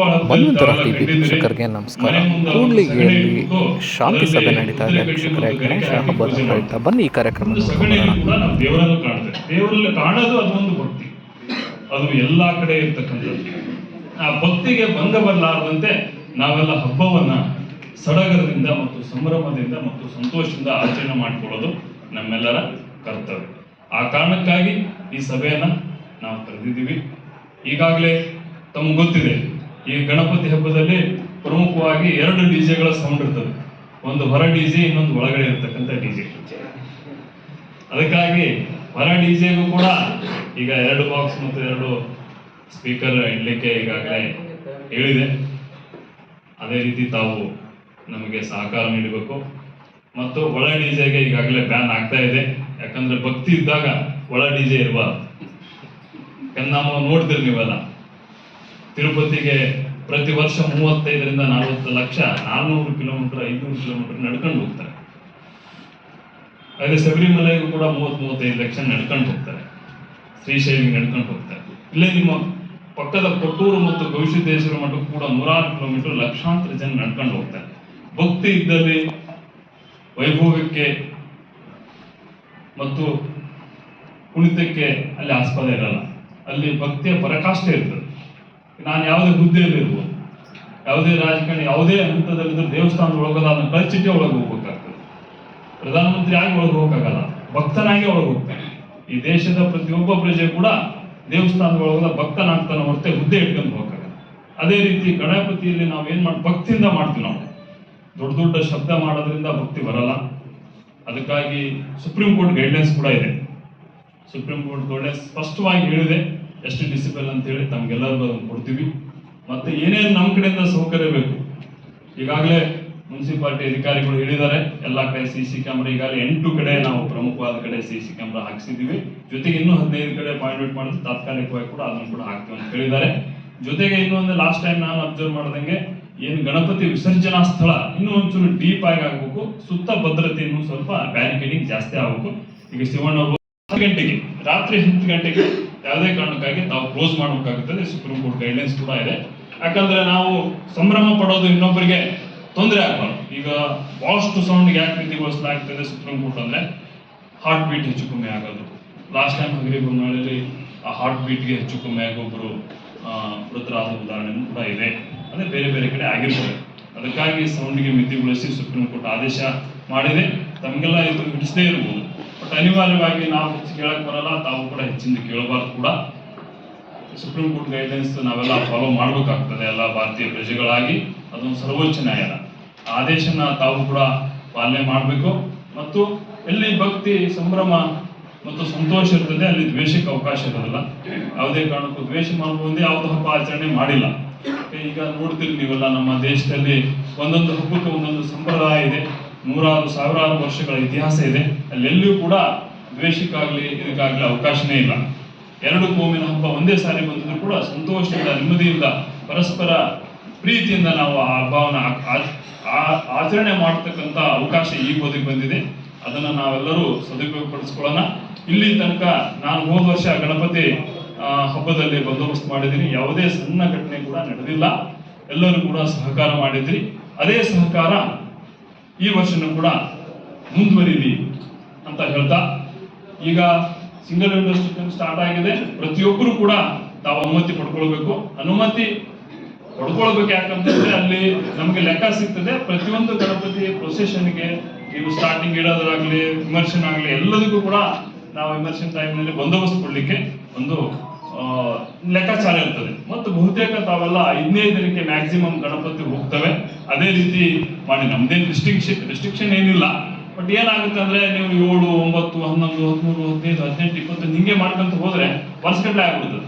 ಮನ್ವಂತರ TV ವೀಕ್ಷಕರಿಗೆ ನಮಸ್ಕಾರ. ಕೂಡ್ಲಿಗೆಯಲ್ಲಿ ಶಾಂತಿ ಸಭೆ ನಡೀತಾ ಇದೆ. ವೀಕ್ಷಕರೇ ಗಣೇಶ ಹಬ್ಬದ ಪ್ರಯುಕ್ತ ಬನ್ನಿ ಈ ಕಾರ್ಯಕ್ರಮ ದೇವರಲ್ಲಿ ಕಾಣೋದು ಅದೊಂದು ಭಕ್ತಿ. ಅದು ಎಲ್ಲ ಕಡೆ ಇರ್ತಕ್ಕಂಥದ್ದು. ಆ ಭಕ್ತಿಗೆ ಭಂಗ ಬರಲಾರದಂತೆ ನಾವೆಲ್ಲ ಹಬ್ಬವನ್ನ ಸಡಗರದಿಂದ ಮತ್ತು ಸಂಭ್ರಮದಿಂದ ಮತ್ತು ಸಂತೋಷದಿಂದ ಆಚರಣೆ ಮಾಡಿಕೊಳ್ಳೋದು ನಮ್ಮೆಲ್ಲರ ಕರ್ತವ್ಯ. ಆ ಕಾರಣಕ್ಕಾಗಿ ಈ ಸಭೆಯನ್ನ ನಾವು ಕರೆದಿದ್ದೀವಿ. ಈಗಾಗಲೇ ತಮಗೆ ಗೊತ್ತಿದೆ. ಈ ಗಣಪತಿ ಹಬ್ಬದಲ್ಲಿ ಪ್ರಮುಖವಾಗಿ ಎರಡು ಡಿಜೆಗಳ ಸೌಂಡ್ ಇರ್ತದೆ. ಒಂದು ಹೊರ ಡಿಜೆ ಇನ್ನೊಂದು ಒಳಗಡೆ ಇರ್ತಕ್ಕಂಥ ಡಿಜೆ ಅದಕ್ಕಾಗಿ ಹೊರ ಡಿಜೆಗೂ ಕೂಡ ಈಗ ಎರಡು ಬಾಕ್ಸ್ ಮತ್ತು ಎರಡು ಸ್ಪೀಕರ್ ಇಡಲಿಕ್ಕೆ ಈಗಾಗಲೇ ಹೇಳಿದೆ. ಅದೇ ರೀತಿ ತಾವು ನಮಗೆ ಸಹಕಾರ ನೀಡಬೇಕು. ಮತ್ತು ಒಳ ಡಿಜೆಗೆ ಈಗಾಗಲೇ ಬ್ಯಾನ್ ಆಗ್ತಾ ಇದೆ. ಯಾಕಂದ್ರೆ ಭಕ್ತಿ ಇದ್ದಾಗ ಒಳ ಡಿಜೆ ಇರಬಾರ್ದು ಯಾಕಂದ್ರೆ ನಾವು ನೋಡ್ತೀರಿ ನೀವೆಲ್ಲ ತಿರುಪತಿಗೆ ಪ್ರತಿ ವರ್ಷ ಮೂವತ್ತೈದರಿಂದ ನಲವತ್ತು ಲಕ್ಷ ನಾಲ್ನೂರು ಕಿಲೋಮೀಟರ್, ಐನೂರು ಕಿಲೋಮೀಟರ್ ನಡ್ಕೊಂಡು ಹೋಗ್ತಾರೆ. ಅದೇ ಶಬರಿಮಲೆಗೂ ಕೂಡ ಮೂವತ್ ಮೂವತ್ತೈದು ಲಕ್ಷ ನಡ್ಕೊಂಡು ಹೋಗ್ತಾರೆ. ಶ್ರೀಶೈಲಿಗೆ ನಡ್ಕೊಂಡು ಹೋಗ್ತಾರೆ. ಇಲ್ಲೇ ನಿಮ್ಮ ಪಕ್ಕದ ಕೊಟ್ಟೂರು ಮತ್ತು ಗವಿಸಿದ್ದೇಶ್ವರ ಮಠಕ್ಕೂ ಕೂಡ ನೂರಾರು ಕಿಲೋಮೀಟರ್ ಲಕ್ಷಾಂತರ ಜನ ನಡ್ಕೊಂಡು ಹೋಗ್ತಾರೆ. ಭಕ್ತಿ ಇದ್ದಲ್ಲಿ ವೈಭವಕ್ಕೆ ಮತ್ತು ಕುಣಿತಕ್ಕೆ ಅಲ್ಲಿ ಆಸ್ಪದ ಇರಲ್ಲ. ಅಲ್ಲಿ ಭಕ್ತಿಯ ಪರಾಕಾಷ್ಠೆ ಇರ್ತದೆ. ನಾನು ಯಾವುದೇ ಹುದ್ದೆಯಲ್ಲಿ ಇರ್ಬೋದು ಯಾವುದೇ ರಾಜಕಾರಣಿ, ಯಾವುದೇ ಹಂತದಲ್ಲಿದ್ದರೂ ದೇವಸ್ಥಾನದ ಒಳಗೆ ಅದನ್ನ ಕಳ್ಚಿಟ್ಟೆ ಒಳಗೆ ಹೋಗ್ಬೇಕಾಗ್ತದೆ. ಪ್ರಧಾನಮಂತ್ರಿ ಆಗಿ ಒಳಗೆ ಹೋಗಕ್ಕಾಗಲ್ಲ, ಭಕ್ತನಾಗಿ ಒಳಗೆ ಹೋಗ್ತಾನೆ ಈ ದೇಶದ ಪ್ರತಿಯೊಬ್ಬ ಪ್ರಜೆ ಕೂಡ ದೇವಸ್ಥಾನದ ಒಳಗದ ಭಕ್ತನಾಗ್ತಾನೆ ಹೊರತೆ ಹುದ್ದೆ ಇಟ್ಕೊಂಡು ಹೋಗಕ್ಕಾಗಲ್ಲ. ಅದೇ ರೀತಿ ಗಣಪತಿಯಲ್ಲಿ ನಾವು ಏನು ಮಾಡಿ, ಭಕ್ತಿಯಿಂದ ಮಾಡ್ತೀವಿ ನಾವು. ದೊಡ್ಡ ದೊಡ್ಡ ಶಬ್ದ ಮಾಡೋದ್ರಿಂದ ಭಕ್ತಿ ಬರಲ್ಲ. ಅದಕ್ಕಾಗಿ ಸುಪ್ರೀಂ ಕೋರ್ಟ್ ಗೈಡ್ಲೈನ್ಸ್ ಕೂಡ ಇದೆ. ಸುಪ್ರೀಂ ಕೋರ್ಟ್ ಗೈಡ್ಲೈನ್ಸ್ ಸ್ಪಷ್ಟವಾಗಿ ಹೇಳಿದೆ. ಎಷ್ಟು ಡಿಸಿಪ್ಲಿನ್ ಅಂತ ಹೇಳಿ ತಮ್ಗೆಲ್ಲರಿಗೂ ಅದನ್ನ ಕೊಡ್ತೀವಿ. ಮತ್ತೆ ಏನೇನು ನಮ್ಮ ಕಡೆಯಿಂದ ಸೌಕರ್ಯ ಬೇಕು, ಈಗಾಗಲೇ ಮುನ್ಸಿಪಾಲಿಟಿ ಅಧಿಕಾರಿಗಳು ಹೇಳಿದ್ದಾರೆ, ಎಲ್ಲ ಕಡೆ ಸಿ ಸಿ ಕ್ಯಾಮ್ರಾ ಈಗಾಗಲೇ ಎಂಟು ಕಡೆ ನಾವು ಪ್ರಮುಖವಾದ ಕಡೆ ಸಿ ಸಿ ಕ್ಯಾಮ್ರಾ ಹಾಕಿಸಿದ್ದೀವಿ. ಜೊತೆಗೆ ಇನ್ನೂ ಹದಿನೈದು ಕಡೆ ಪಾಯಿಂಟ್ ಔಟ್ ಮಾಡಿದ್ರೆ ತಾತ್ಕಾಲಿಕವಾಗಿ ಕೂಡ ಅದನ್ನು ಕೂಡ ಹಾಕ್ತೀವಿ ಅಂತ ಹೇಳಿದ್ದಾರೆ. ಜೊತೆಗೆ ಇನ್ನೊಂದು ಲಾಸ್ಟ್ ಟೈಮ್ ನಾನು ಅಬ್ಸರ್ವ್ ಮಾಡ್ದಂಗೆ ಏನು ಗಣಪತಿ ವಿಸರ್ಜನಾ ಸ್ಥಳ ಇನ್ನೂ ಒಂಚೂರು ಡೀಪ್ ಆಗಿ ಆಗಬೇಕು. ಸುತ್ತ ಭದ್ರತೆ ಇನ್ನೂ ಸ್ವಲ್ಪ ಬ್ಯಾರಿಕೇಡಿಂಗ್ ಜಾಸ್ತಿ ಆಗಬೇಕು. ಈಗ ಶಿವಣ್ಣ ಗಂಟೆಗೆ, ರಾತ್ರಿ ಹತ್ತು ಗಂಟೆಗೆ ಯಾವುದೇ ಕಾರಣಕ್ಕಾಗಿ ತಾವು ಕ್ಲೋಸ್ ಮಾಡಬೇಕಾಗುತ್ತದೆ ಸುಪ್ರೀಂ ಕೋರ್ಟ್ ಗೈಡ್ಲೈನ್ಸ್ ಕೂಡ ಇದೆ. ಯಾಕಂದ್ರೆ ನಾವು ಸಂಭ್ರಮ ಪಡೋದು ಇನ್ನೊಬ್ಬರಿಗೆ ತೊಂದರೆ ಆಗಬಾರ್ದು. ಈಗ ಬಹಳಷ್ಟು ಸೌಂಡ್ ಯಾಕೆ ಮಿತಿಗೊಳಿಸಲಾಗ್ತದೆ ಸುಪ್ರೀಂ ಕೋರ್ಟ್ ಅಂದ್ರೆ ಹಾರ್ಟ್ ಬೀಟ್ ಹೆಚ್ಚು ಕಮ್ಮಿ ಆಗೋದು. ಲಾಸ್ಟ್ ಟೈಮ್ ಹಗರಿಬೊಮ್ಮನಹಳ್ಳಿ ಆ ಹಾರ್ಟ್ ಬೀಟ್ಗೆ ಹೆಚ್ಚು ಕಮ್ಮಿ ಆಗೊಬ್ಬರು ಮೃತರಾದ ಉದಾಹರಣೆ ಕೂಡ ಇದೆ. ಅದೇ ಬೇರೆ ಬೇರೆ ಕಡೆ ಆಗಿರ್ತದೆ. ಅದಕ್ಕಾಗಿ ಸೌಂಡ್ಗೆ ಮಿತಿಗೊಳಿಸಿ ಸುಪ್ರೀಂ ಕೋರ್ಟ್ ಆದೇಶ ಮಾಡಿದೆ. ತಮಗೆಲ್ಲ ಇದು ಹಿಡಿಸದೇ ಇರ್ಬೋದು. ಅನಿವಾರ್ಯವಾಗಿ ನಾವು ಹೆಚ್ಚು ಕೇಳಕ್ ಬರಲ್ಲ, ತಾವು ಕೂಡ ಹೆಚ್ಚಿಂದ ಕೇಳಬಾರ್ದು ಕೂಡ. ಸುಪ್ರೀಂ ಕೋರ್ಟ್ ಗೈಡ್ಲೈನ್ಸ್ ನಾವೆಲ್ಲ ಫಾಲೋ ಮಾಡಬೇಕಾಗ್ತದೆ ಎಲ್ಲ ಭಾರತೀಯ ಪ್ರಜೆಗಳಾಗಿ. ಅದೊಂದು ಸರ್ವೋಚ್ಚ ನ್ಯಾಯಾಲಯ. ಆದೇಶನ ತಾವು ಕೂಡ ಪಾಲನೆ ಮಾಡಬೇಕು. ಮತ್ತು ಎಲ್ಲಿ ಭಕ್ತಿ, ಸಂಭ್ರಮ ಮತ್ತು ಸಂತೋಷ ಇರ್ತದೆ, ಅಲ್ಲಿ ದ್ವೇಷಕ್ಕೆ ಅವಕಾಶ ಇರೋದಿಲ್ಲ. ಯಾವುದೇ ಕಾರಣಕ್ಕೂ ದ್ವೇಷ ಮಾಡುವಂತೆ ಯಾವುದೋ ಹಬ್ಬ ಆಚರಣೆ ಮಾಡಿಲ್ಲ. ಈಗ ನೋಡ್ತೀರಿ ನೀವೆಲ್ಲ ನಮ್ಮ ದೇಶದಲ್ಲಿ ಒಂದೊಂದು ಹಬ್ಬಕ್ಕೆ ಒಂದೊಂದು ಸಂಪ್ರದಾಯ ಇದೆ. ನೂರಾರು ಸಾವಿರಾರು ವರ್ಷಗಳ ಇತಿಹಾಸ ಇದೆ. ಅಲ್ಲೆಲ್ಲೂ ಕೂಡ ದ್ವೇಷಕ್ಕಾಗಲಿ, ಇದಕ್ಕಾಗಲಿ ಅವಕಾಶನೇ ಇಲ್ಲ. ಎರಡು ಕೋಮಿನ ಹಬ್ಬ ಒಂದೇ ಸಾರಿ ಬಂದಿದ್ರು ಕೂಡ ಸಂತೋಷದಿಂದ, ನೆಮ್ಮದಿಯಿಂದ, ಪರಸ್ಪರ ಪ್ರೀತಿಯಿಂದ ನಾವು ಆ ಹಬ್ಬವನ್ನು ಆಚರಣೆ ಮಾಡತಕ್ಕಂತ ಅವಕಾಶ ಈ ಒದಗಿ ಬಂದಿದೆ. ಅದನ್ನ ನಾವೆಲ್ಲರೂ ಸದುಪಯೋಗಪಡಿಸ್ಕೊಳ್ಳೋಣ. ಇಲ್ಲಿ ತನಕ ನಾನು ಹೋದ ವರ್ಷ ಗಣಪತಿ ಹಬ್ಬದಲ್ಲಿ ಬಂದೋಬಸ್ತ್ ಮಾಡಿದ್ದೀನಿ. ಯಾವುದೇ ಸಣ್ಣ ಘಟನೆ ಕೂಡ ನಡೆದಿಲ್ಲ. ಎಲ್ಲರೂ ಕೂಡ ಸಹಕಾರ ಮಾಡಿದ್ರಿ. ಅದೇ ಸಹಕಾರ ಈ ವರ್ಷನೂ ಕೂಡ ಮುಂದುವರಿಲಿ ಅಂತ ಹೇಳ್ತಾ, ಈಗ ಸಿಂಗಲ್ ವಿಂಡೋ ಸಿಸ್ಟಮ್ ಸ್ಟಾರ್ಟ್ ಆಗಿದೆ. ಪ್ರತಿಯೊಬ್ಬರು ಕೂಡ ತಾವು ಅನುಮತಿ ಪಡ್ಕೊಳ್ಬೇಕು. ಅನುಮತಿ ಪಡ್ಕೊಳ್ಬೇಕು ಯಾಕಂತಂದ್ರೆ ಅಲ್ಲಿ ನಮಗೆ ಲೆಕ್ಕ ಸಿಗ್ತದೆ. ಪ್ರತಿಯೊಂದು ಗಣಪತಿ ಪ್ರೊಸೆಷನ್ಗೆ ನೀವು ಸ್ಟಾರ್ಟಿಂಗ್ ಇಡೋದಾಗ್ಲಿ ವಿಮರ್ಶನ್ ಆಗ್ಲಿ ಎಲ್ಲದಕ್ಕೂ ಕೂಡ ನಾವು ವಿಮರ್ಶನ್ ಟೈಮ್ನಲ್ಲಿ ಬಂದೋಬಸ್ತ್ ಕೊಡ್ಲಿಕ್ಕೆ ಒಂದು ಲೆಕ್ಕಾಚಾರ ಇರ್ತದೆ. ಮತ್ತು ಬಹುತೇಕ ತಾವೆಲ್ಲ ಐದನೇ ದಿನಕ್ಕೆ ಮ್ಯಾಕ್ಸಿಮಮ್ ಗಣಪತಿ ಹೋಗ್ತವೆ. ಅದೇ ರೀತಿ ಮಾಡಿ ನಮ್ದೇನು ರಿಸ್ಟ್ರಿಕ್ಷನ್ ರಿಸ್ಟ್ರಿಕ್ಷನ್ ಏನಿಲ್ಲ. ಬಟ್ ಏನಾಗುತ್ತೆ ಅಂದ್ರೆ ನೀವು ಏಳು, ಒಂಬತ್ತು, ಹನ್ನೊಂದು, ಹದಿಮೂರು, ಹದಿನೈದು, ಹದಿನೆಂಟು, ಇಪ್ಪತ್ತು ಹಿಂಗೆ ಮಾಡ್ಕೊಂತ ಹೋದ್ರೆ ವರ್ಷಗಟ್ಟಲೆ ಆಗ್ಬಿಡ್ತದೆ.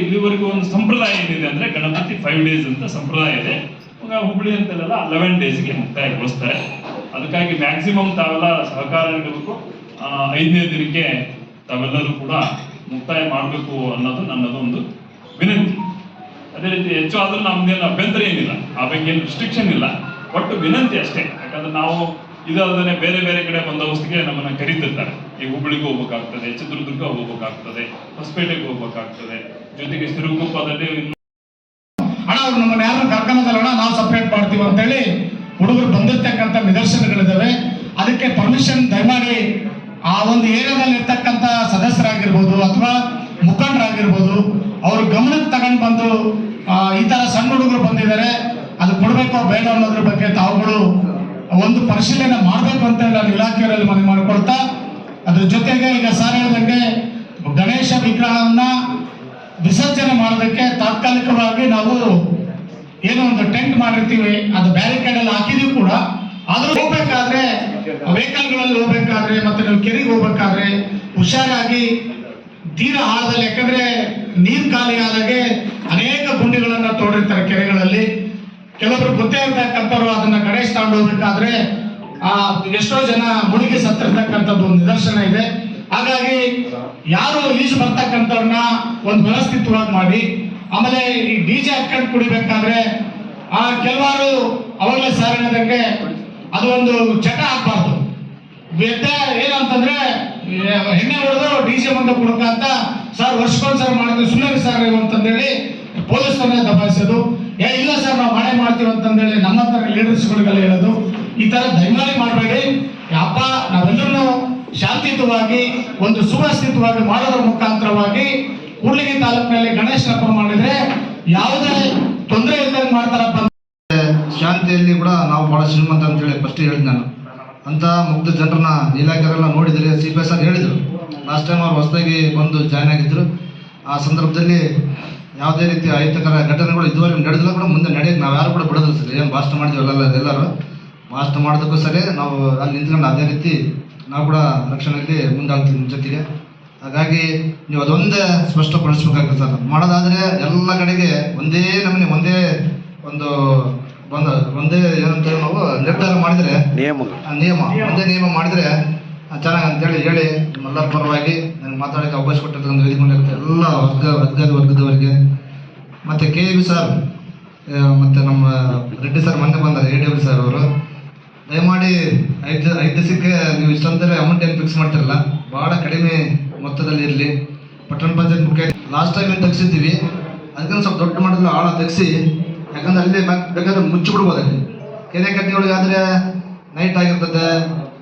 ಇಲ್ಲಿವರೆಗೂ ಒಂದು ಸಂಪ್ರದಾಯ ಏನಿದೆ ಅಂದ್ರೆ ಗಣಪತಿ ಫೈವ್ ಡೇಸ್ ಅಂತ ಸಂಪ್ರದಾಯ ಇದೆ. ಹುಬ್ಳಿ ಅಂತಲ್ಲೆಲ್ಲ ಲೆವೆನ್ ಡೇಸ್ಗೆ ಮುಕ್ತಾಯಗೊಳಿಸ್ತಾರೆ. ಅದಕ್ಕಾಗಿ ಮ್ಯಾಕ್ಸಿಮಮ್ ತಾವೆಲ್ಲ ಸಹಕಾರ ನೀಡಬೇಕು ಐದನೇ ದಿನಕ್ಕೆ ತಾವೆಲ್ಲರೂ ಕೂಡ ಮುಕ್ತಾಯ ಮಾಡಬೇಕು ಅನ್ನೋದು ನನ್ನದು ಒಂದು ವಿನಂತಿ. ಅದೇ ರೀತಿ ಹೆಚ್ಚು ಆದರೂ ನಮ್ದೇನು ಅಭ್ಯಂತರ ಏನಿಲ್ಲ. ಆ ಬಗ್ಗೆ ಏನು ರಿಸ್ಟ್ರಿಕ್ಷನ್ ಇಲ್ಲ. ಒಟ್ಟು ವಿನಂತಿ ಅಷ್ಟೇ. ಯಾಕಂದ್ರೆ ನಾವು ಇದಲ್ಲದೆ ಬೇರೆ ಬೇರೆ ಕಡೆ ಬಂದೋಬಸ್ತಿಗೆ ನಮ್ಮನ್ನ ಕರೀತಿರ್ತಾರೆ. ಈ ಹುಬ್ಬಳ್ಳಿಗೆ ಹೋಗ್ಬೇಕಾಗ್ತದೆ, ಚಿತ್ರದುರ್ಗ ಹೋಗ್ಬೇಕಾಗ್ತದೆ, ಹೊಸಪೇಟೆಗೆ ಹೋಗ್ಬೇಕಾಗ್ತದೆ. ಜೊತೆಗೆ ಸಿರುಗುಪ್ಪದಲ್ಲಿ ಇನ್ನು ಅವ್ರು ನಮ್ಮನ್ನ ಯಾರು ಕರ್ಕೊಳ್ಳೋದಲ್ಲ ನಾವು ಸಪ್ರೇಟ್ ಮಾಡ್ತೀವಿ ಅಂತೇಳಿ ಹುಡುಗರು ಬಂದಿರ್ತಕ್ಕಂಥ ನಿದರ್ಶನಗಳಿದ್ದಾವೆ ಅದಕ್ಕೆ ಪರ್ಮಿಷನ್ ದಯಮಾಡಿ ಆ ಒಂದು ಏರಿಯಾದಲ್ಲಿ ಇರ್ತಕ್ಕಂಥ ಸದಸ್ಯರಾಗಿರ್ಬೋದು ಅಥವಾ ಮುಖಂಡರಾಗಿರ್ಬೋದು, ಅವ್ರ ಗಮನಕ್ಕೆ ತಗೊಂಡು ಬಂದು ಈ ತರ ಸಣ್ಣ ಹುಡುಗರು ಬಂದಿದ್ದಾರೆ ಅದು ಕೊಡಬೇಕೋ ಬೇಡ ಅನ್ನೋದ್ರ ಬಗ್ಗೆ ತಾವುಗಳು ಒಂದು ಪರಿಶೀಲನೆ ಮಾಡಬೇಕು ಅಂತ ನಾನು ಇಲಾಖೆಯವರಲ್ಲಿ ಮನವಿ ಮಾಡಿಕೊಳ್ತಾ ಅದ್ರ ಜೊತೆಗೆ ಈಗ ಸರ್ ಹೇಳಿದಂಗೆ ಗಣೇಶ ವಿಗ್ರಹವನ್ನ ವಿಸರ್ಜನೆ ಮಾಡೋದಕ್ಕೆ ತಾತ್ಕಾಲಿಕವಾಗಿ ನಾವು ಏನೋ ಒಂದು ಟೆಂಟ್ ಮಾಡಿರ್ತೀವಿ, ಅದು ಬ್ಯಾರಿಕೇಡ್ ಎಲ್ಲ ಹಾಕಿದೀವಿ ಕೂಡ ಆದ್ರೂ ಹೋಗ್ಬೇಕಾದ್ರೆ ವೆಹಿಕಲ್ಗಳಲ್ಲಿ ಹೋಗ್ಬೇಕಾದ್ರೆ ಮತ್ತೆ ನೀವು ಕೆರೆಗೆ ಹೋಗ್ಬೇಕಾದ್ರೆ ಹುಷಾರಾಗಿ ತೀರಾ ಆಳದಲ್ಲಿ, ಯಾಕಂದ್ರೆ ನೀರು ಖಾಲಿ ಆದಾಗೆ ಅನೇಕ ಗುಂಡಿಗಳನ್ನ ತೋಡಿರ್ತಾರೆ ಕೆರೆಗಳಲ್ಲಿ. ಕೆಲವರು ಗೊತ್ತೇ ಇರ್ತಕ್ಕಂಥವ್ರು ಅದನ್ನ ಗಣೇಶ್ ತಗೊಂಡು ಹೋಗ್ಬೇಕಾದ್ರೆ, ಆ, ಎಷ್ಟೋ ಜನ ಮುಳುಗಿ ಸತ್ತಿರ್ತಕ್ಕಂಥದ್ದು ಒಂದು ನಿದರ್ಶನ ಇದೆ. ಹಾಗಾಗಿ ಯಾರು ಈಜು ಬರ್ತಕ್ಕಂಥವ್ರನ್ನ ಒಂದು ವ್ಯವಸ್ಥಿತವಾಗಿ ಮಾಡಿ, ಆಮೇಲೆ ಈ ಡಿ ಜೆ ಹಾಕೊಂಡು ಕುಡಿಬೇಕಾದ್ರೆ, ಆ, ಕೆಲವಾರು ಅವಾಗಲೇ ಸರ್ ಅದು ಒಂದು ಚಟ ಆಗ್ಬಾರ್ದು. ವ್ಯತ್ಯ ಏನಂತಂದ್ರೆ ಹೆಣ್ಣೆ ಹೊಡೆದು ಡಿ ಸಿ ಅಂತ ಕೊಡಕ ಅಂತ ಸರ್ ವರ್ಷಕ್ಕೊಂದ್ಸಲ ಮಾಡ್ತೀವಿ ಸುಮ್ಮನೆ ಸರ್ ಅಂತಂದೇಳಿ ಪೊಲೀಸ್ ಪೊಲೀಸರನ್ನೇ ದಬಾಯಿಸೋದು. ಏ, ಇಲ್ಲ ಸರ್, ನಾವು ಮಾಡೇ ಮಾಡ್ತೀವಿ ಅಂತಂದೇಳಿ ನಮ್ಮ ಹತ್ರ ಲೀಡರ್ಸ್ಗಳಿಗೆಲ್ಲ ಹೇಳೋದು. ಈ ತರ ದಯಮಾಡಿ ಮಾಡಬೇಡಿ. ಅಪ್ಪ ನಾವೆಲ್ಲರೂ ಶಾಂತಿಯುತವಾಗಿ, ಒಂದು ಸುವ್ಯವಸ್ಥಿತವಾಗಿ ಮಾಡೋದ್ರ ಮುಖಾಂತರವಾಗಿ ಕೂಡ್ಲಿಗಿ ತಾಲೂಕಿನಲ್ಲಿ ಗಣೇಶ ಹಬ್ಬ ಮಾಡಿದ್ರೆ ಯಾವುದೇ ತೊಂದರೆ ಇಲ್ಲದಂಗೆ ಮಾಡ್ತಾರಪ್ಪ ಶಾಂತಿಯಲ್ಲಿ ಕೂಡ ನಾವು ಬಹಳ ಶ್ರೀಮಂತ ಅಂತೇಳಿ ಫಸ್ಟ್ ಹೇಳಿದ್ ನಾನು. ಅಂತ ಮುಗ್ಧ ಜನರನ್ನ ಇಲಾಖೆಯವರೆಲ್ಲ ನೋಡಿದರೆ ಸಿ ಪಿ ಎಸ್ ಆರ್ ಹೇಳಿದರು. ಲಾಸ್ಟ್ ಟೈಮ್ ಅವ್ರು ಹೊಸದಾಗಿ ಬಂದು ಜಾಯ್ನ್ ಆಗಿದ್ದರು ಆ ಸಂದರ್ಭದಲ್ಲಿ ಯಾವುದೇ ರೀತಿ ಅಹಿತಕರ ಘಟನೆಗಳು ಇದುವರೆಗೂ ನಡೆದಿಲ್ಲ ಕೂಡ ಮುಂದೆ ನಡೆಯೋಕ್ಕೆ ನಾವು ಯಾರು ಕೂಡ ಬಿಡೋದಿಲ್ಲ ಸರ್. ಏನು ಭಾಷಣ ಮಾಡಿದ್ವಲ್ಲ ಎಲ್ಲರೂ ಭಾಷಣ ಮಾಡೋದಕ್ಕೂ ಸರಿ, ನಾವು ಅಲ್ಲಿ ನಿಂತ್ಕೊಂಡು ಅದೇ ರೀತಿ ನಾವು ಕೂಡ ರಕ್ಷಣೆಯಲ್ಲಿ ಮುಂದಾಗ್ತೀವಿ ನಿಮ್ಮ ಜೊತೆಗೆ. ಹಾಗಾಗಿ ನೀವು ಅದೊಂದೇ ಸ್ಪಷ್ಟಪಡಿಸ್ಬೇಕಾಗ್ತದೆ ಸರ್. ಮಾಡೋದಾದರೆ ಎಲ್ಲ ಕಡೆಗೆ ಒಂದೇ ನಮೂನೆ ಒಂದೇ ಒಂದು ಒಂದೇ ಏನಂತ ಹೇಳಿ ನಾವು ನಿರ್ಧಾರ ಮಾಡಿದರೆ ನಿಯಮ. ನಿಯಮ ಒಂದೇ ನಿಯಮ ಮಾಡಿದರೆ ಚೆನ್ನಾಗಿ ಅಂತೇಳಿ ಹೇಳಿ ಎಲ್ಲರ ಪರವಾಗಿ ನನಗೆ ಮಾತಾಡೋಕ್ಕೆ ಅವಕಾಶ ಕೊಟ್ಟಿರ್ತಕ್ಕಂಥ ವೇದಿಕೊಂಡಿರುತ್ತೆ ಎಲ್ಲ ವರ್ಗ ವರ್ಗದ ವರ್ಗದವರಿಗೆ ಮತ್ತು ಕೆ ಬಿ ಸರ್ ಮತ್ತು ನಮ್ಮ ರೆಡ್ಡಿ ಸರ್ ಮೊನ್ನೆ ಬಂದಾರೆ ಎ ಡಿ ಬಿ ಸರ್ ಅವರು. ದಯಮಾಡಿ ಐದು ಐದು ದಿವಸಕ್ಕೆ ನೀವು ಇಷ್ಟೊಂದರೆ ಅಮೌಂಟ್ ಏನು ಫಿಕ್ಸ್ ಮಾಡ್ತಿರಲ್ಲ ಭಾಳ ಕಡಿಮೆ ಮೊತ್ತದಲ್ಲಿ ಇರಲಿ. ಪಟ್ಟಣ ಪಂಚಾಯತ್ ಮುಖ್ಯ ಲಾಸ್ಟ್ ಟೈಮ್ ಏನು ತೆಗ್ಸಿದ್ದೀವಿ ಅದಕ್ಕಿಂತ ಸ್ವಲ್ಪ ದೊಡ್ಡ ಮಟ್ಟದಲ್ಲಿ ಆಳ ತೆಗ್ಸಿ ಯಾಕಂದ್ರೆ ಅಲ್ಲಿ ಬೇಕಾದ್ರೆ ಮುಚ್ಚಿಬಿಡ್ಬೋದು ಅಲ್ಲಿ. ಕೆರೆ ಕಟ್ಟಿ ಒಳಗೆ ಆದರೆ ನೈಟ್ ಆಗಿರ್ತದೆ,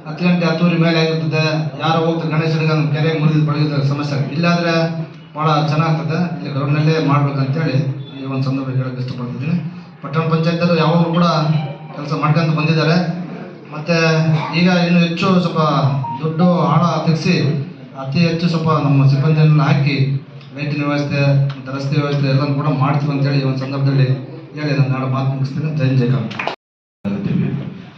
ಹತ್ತು ಗಂಟೆ, ಹತ್ತುವರೆ ಮೇಲೆ ಆಗಿರ್ತದೆ. ಯಾರೋ ಹೋಗ್ತಾರೆ ಗಣೇಶ ಕೆರೆ ಮುರಿದು ಪಳಗಿದ ಸಮಸ್ಯೆ ಆಗುತ್ತೆ. ಇಲ್ಲಾಂದ್ರೆ ಭಾಳ ಚೆನ್ನಾಗ್ತದೆ. ಇಲ್ಲಿ ಗ್ರೌಂಡ್ನಲ್ಲೇ ಮಾಡ್ಬೇಕಂತೇಳಿ ಈ ಒಂದು ಸಂದರ್ಭ ಹೇಳಕ್ಕೆ ಇಷ್ಟಪಡ್ತಿದ್ದೀನಿ. ಪಟ್ಟಣ ಪಂಚಾಯತ್ ಯಾವಾಗಲೂ ಕೂಡ ಕೆಲಸ ಮಾಡ್ಕೊಂತ ಬಂದಿದ್ದಾರೆ. ಮತ್ತು ಈಗ ಇನ್ನು ಹೆಚ್ಚು ಸ್ವಲ್ಪ ದುಡ್ಡು ಹಣ ತೆಗೆಸಿ ಅತಿ ಹೆಚ್ಚು ಸ್ವಲ್ಪ ನಮ್ಮ ಸಿಬ್ಬಂದಿಯನ್ನು ಹಾಕಿ, ಲೈಟಿನ ವ್ಯವಸ್ಥೆ, ಮತ್ತು ರಸ್ತೆ ವ್ಯವಸ್ಥೆ ಎಲ್ಲನೂ ಕೂಡ ಮಾಡ್ತೀವಿ ಅಂತೇಳಿ ಈ ಒಂದು ಸಂದರ್ಭದಲ್ಲಿ ಹೇಳಿ, ನಾನು ನಾಡ ಮಾತು ಮುಗಿಸ್ತೀನಿ. ಜೈ ಜಯಕಾಂತ್ ಇದ್ದೀವಿ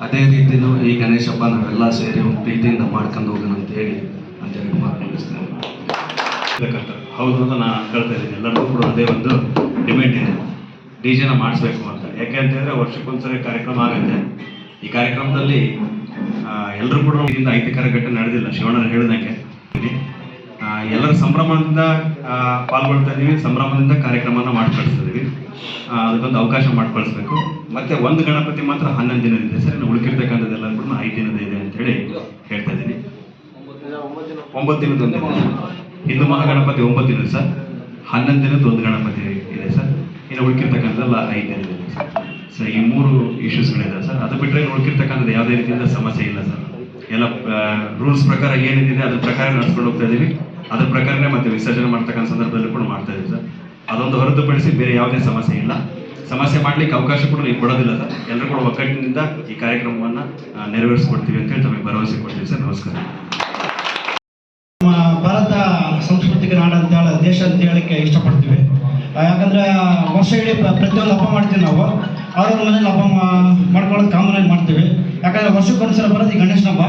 ಅದೇ ರೀತಿಯೂ ಈ ಗಣೇಶ ಹಬ್ಬ ನಾವೆಲ್ಲ ಸೇರಿ ಒಂದು ಪ್ರೀತಿಯಿಂದ ಮಾಡ್ಕೊಂಡು ಹೋಗೋಣ ಅಂತ ಹೇಳಿ ಅಂತ ಹೇಳಿ ಮಾತು ಮುಗಿಸ್ತೇನೆ. ಹೌದು ನಾನು ಕೇಳ್ತಾ ಇದ್ದೀನಿ. ಎಲ್ಲರಿಗೂ ಕೂಡ ಅದೇ ಒಂದು ಡಿಮ್ಯಾಂಡ್ ಇದೆ. ಡಿ ಜೆನ ಮಾಡಿಸ್ಬೇಕು ಅಂತ. ಯಾಕೆ ಅಂತ ಹೇಳಿದ್ರೆ ವರ್ಷಕ್ಕೊಂದ್ಸರಿ ಕಾರ್ಯಕ್ರಮ ಆಗುತ್ತೆ. ಈ ಕಾರ್ಯಕ್ರಮದಲ್ಲಿ ಎಲ್ಲರೂ ಕೂಡ ಐತಿಕರ ಘಟನೆ ನಡೆದಿಲ್ಲ. ಶಿವಣ್ಣ ಹೇಳಿದಂಗೆ. ಎಲ್ಲರ ಸಂಭ್ರಮದಿಂದ ಪಾಲ್ಗೊಳ್ತಾ ಇದ್ದೀವಿ. ಸಂಭ್ರಮದಿಂದ ಕಾರ್ಯಕ್ರಮನ ಮಾಡ್ಕೊಳ್ತಿದ್ದೀವಿ ಅದಕ್ಕೊಂದು ಅವಕಾಶ ಮಾಡ್ಕೊಳ್ಸ್ಬೇಕು. ಮತ್ತೆ ಒಂದು ಗಣಪತಿ ಮಾತ್ರ ಹನ್ನೊಂದು ದಿನದಿದೆ. ಸರ್ ಇನ್ನು ಉಳ್ಕಿರ್ತಕ್ಕಂಥದ್ದೆಲ್ಲ ಕೂಡ ಐದು ದಿನದ ಇದೆ ಅಂತ ಹೇಳಿ ಹೇಳ್ತಾ ಇದ್ದೀನಿ. ಒಂಬತ್ತು ದಿನದ ಒಂದು ಇದೆ. ಹಿಂದೂ ಮಹಾಗಣಪತಿ ಒಂಬತ್ತು ದಿನ ಸರ್. ಹನ್ನೊಂದು ದಿನದ ಒಂದು ಗಣಪತಿ ಇದೆ ಸರ್. ಇನ್ನು ಉಳ್ಕಿರ್ತಕ್ಕಂಥದ್ದೆಲ್ಲ ಐದು ದಿನ ಇದೆ ಸರ್, ಈ ಮೂರು ಇಶ್ಯೂಸ್ಗಳಿದೆ ಸರ್. ಅದು ಬಿಟ್ಟರೆ ಉಳ್ಕಿರ್ತಕ್ಕಂಥದ್ದು ಯಾವುದೇ ರೀತಿಯಿಂದ ಸಮಸ್ಯೆ ಇಲ್ಲ ಸರ್. ಎಲ್ಲ ರೂಲ್ಸ್ ಪ್ರಕಾರ ಏನಿದೆ ಅದ್ರ ಪ್ರಕಾರ ನಡ್ಸ್ಕೊಂಡು ಹೋಗ್ತಾ ಇದೀವಿ. ಅದ್ರ ಪ್ರಕಾರನೇ ಮತ್ತೆ ವಿಸರ್ಜನೆ ಮಾಡ್ತಕ್ಕಂಥ ಸಂದರ್ಭದಲ್ಲಿ ಕೂಡ ಮಾಡ್ತಾ ಇದೀವಿ ಸರ್. ಅದೊಂದು ಹೊರತುಪಡಿಸಿ ಬೇರೆ ಯಾವುದೇ ಸಮಸ್ಯೆ ಇಲ್ಲ. ಸಮಸ್ಯೆ ಮಾಡಲಿಕ್ಕೆ ಅವಕಾಶ ಕೂಡ ನೀವು ಕೊಡೋದಿಲ್ಲ ಸರ್. ಎಲ್ಲರೂ ಕೂಡ ಒಗ್ಗಟ್ಟಿನಿಂದ ಈ ಕಾರ್ಯಕ್ರಮವನ್ನ ನೆರವೇರಿಸ್ಕೊಡ್ತೀವಿ ಅಂತ ಹೇಳಿ ತಮಗೆ ಭರವಸೆ ಕೊಡ್ತೀವಿ ಸರ್. ನಮಸ್ಕಾರ. ನಮ್ಮ ಭಾರತ ಸಾಂಸ್ಕೃತಿಕ ನಾಡ ಅಂತ ಹೇಳಿ, ದೇಶ ಅಂತ ಹೇಳಕ್ಕೆ ಇಷ್ಟಪಡ್ತೀವಿ. ಯಾಕಂದ್ರೆ ವರ್ಷ ಇಡೀ ಪ್ರ- ಪ್ರತಿಯೊಂದು ಹಬ್ಬ ಮಾಡ್ತೀವಿ ನಾವು. ಅವ್ರವ್ರ ಮನೇಲಿ ಹಬ್ಬ ಮಾಡ್ಕೊಳ್ಳೋದು ಕಾಮನ್ ಆಗಿ ಮಾಡ್ತೀವಿ. ಯಾಕಂದ್ರೆ ವರ್ಷಕ್ಕೊಂದ್ಸಲ ಬರೋದು ಈ ಗಣೇಶನ ಹಬ್ಬ.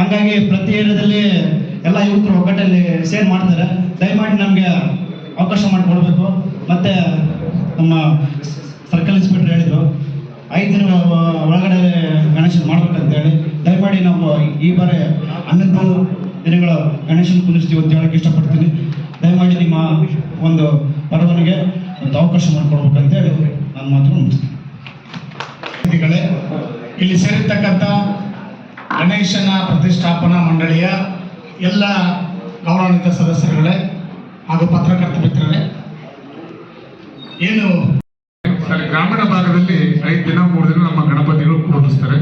ಹಂಗಾಗಿ ಪ್ರತಿ ಏರಿಯಾದಲ್ಲಿ ಎಲ್ಲ ಯುವಕರು ಒಗ್ಗಟ್ಟಲ್ಲಿ ಸೇರ್ ಮಾಡ್ತಾರೆ. ದಯಮಾಡಿ ನಮಗೆ ಅವಕಾಶ ಮಾಡಿಕೊಡ್ಬೇಕು ಮತ್ತೆ ನಮ್ಮ ಸರ್ಕಲ್ ಇನ್ಸ್ಪೆಕ್ಟರ್ ಹೇಳಿದ್ರು, ಐದು ದಿನ ಒಳಗಡೆ ಗಣೇಶನ ಮಾಡ್ಬೇಕಂತೇಳಿ, ದಯಮಾಡಿ ನಾವು ಈ ಬಾರಿ ಹನ್ನೊಂದು ದಿನಗಳ ಗಣೇಶನ ಕುಂದಿರ್ತೀವಿ ಅಂತ ಹೇಳಕ್ಕೆ ಇಷ್ಟಪಡ್ತೀನಿ. ದಯಮಾಡಿ ನಿಮ್ಮ ಒಂದು ಪರವನಿಗೆ ಒಂದು ಅವಕಾಶ ಮಾಡಿಕೊಡ್ಬೇಕಂತೇಳಿ ನಾನು ಮಾತು ಮುಗಿಸ್ತೀನಿ. ಇಲ್ಲಿ ಸೇರಿರ್ತಕ್ಕಂಥ ಗಣೇಶನ ಪ್ರತಿಷ್ಠಾಪನಾ ಮಂಡಳಿಯ ಎಲ್ಲ ಗೌರವಾನ್ವಿತ ಸದಸ್ಯರುಗಳೇ ಹಾಗೂ ಪತ್ರಕರ್ತ ಮಿತ್ರರೇ, ಏನು ಸರ್, ಗ್ರಾಮೀಣ ಭಾಗದಲ್ಲಿ ಐದು ದಿನ, ಮೂರು ದಿನ ನಮ್ಮ ಗಣಪತಿಗಳು ಕೂಡಿಸ್ತಾರೆ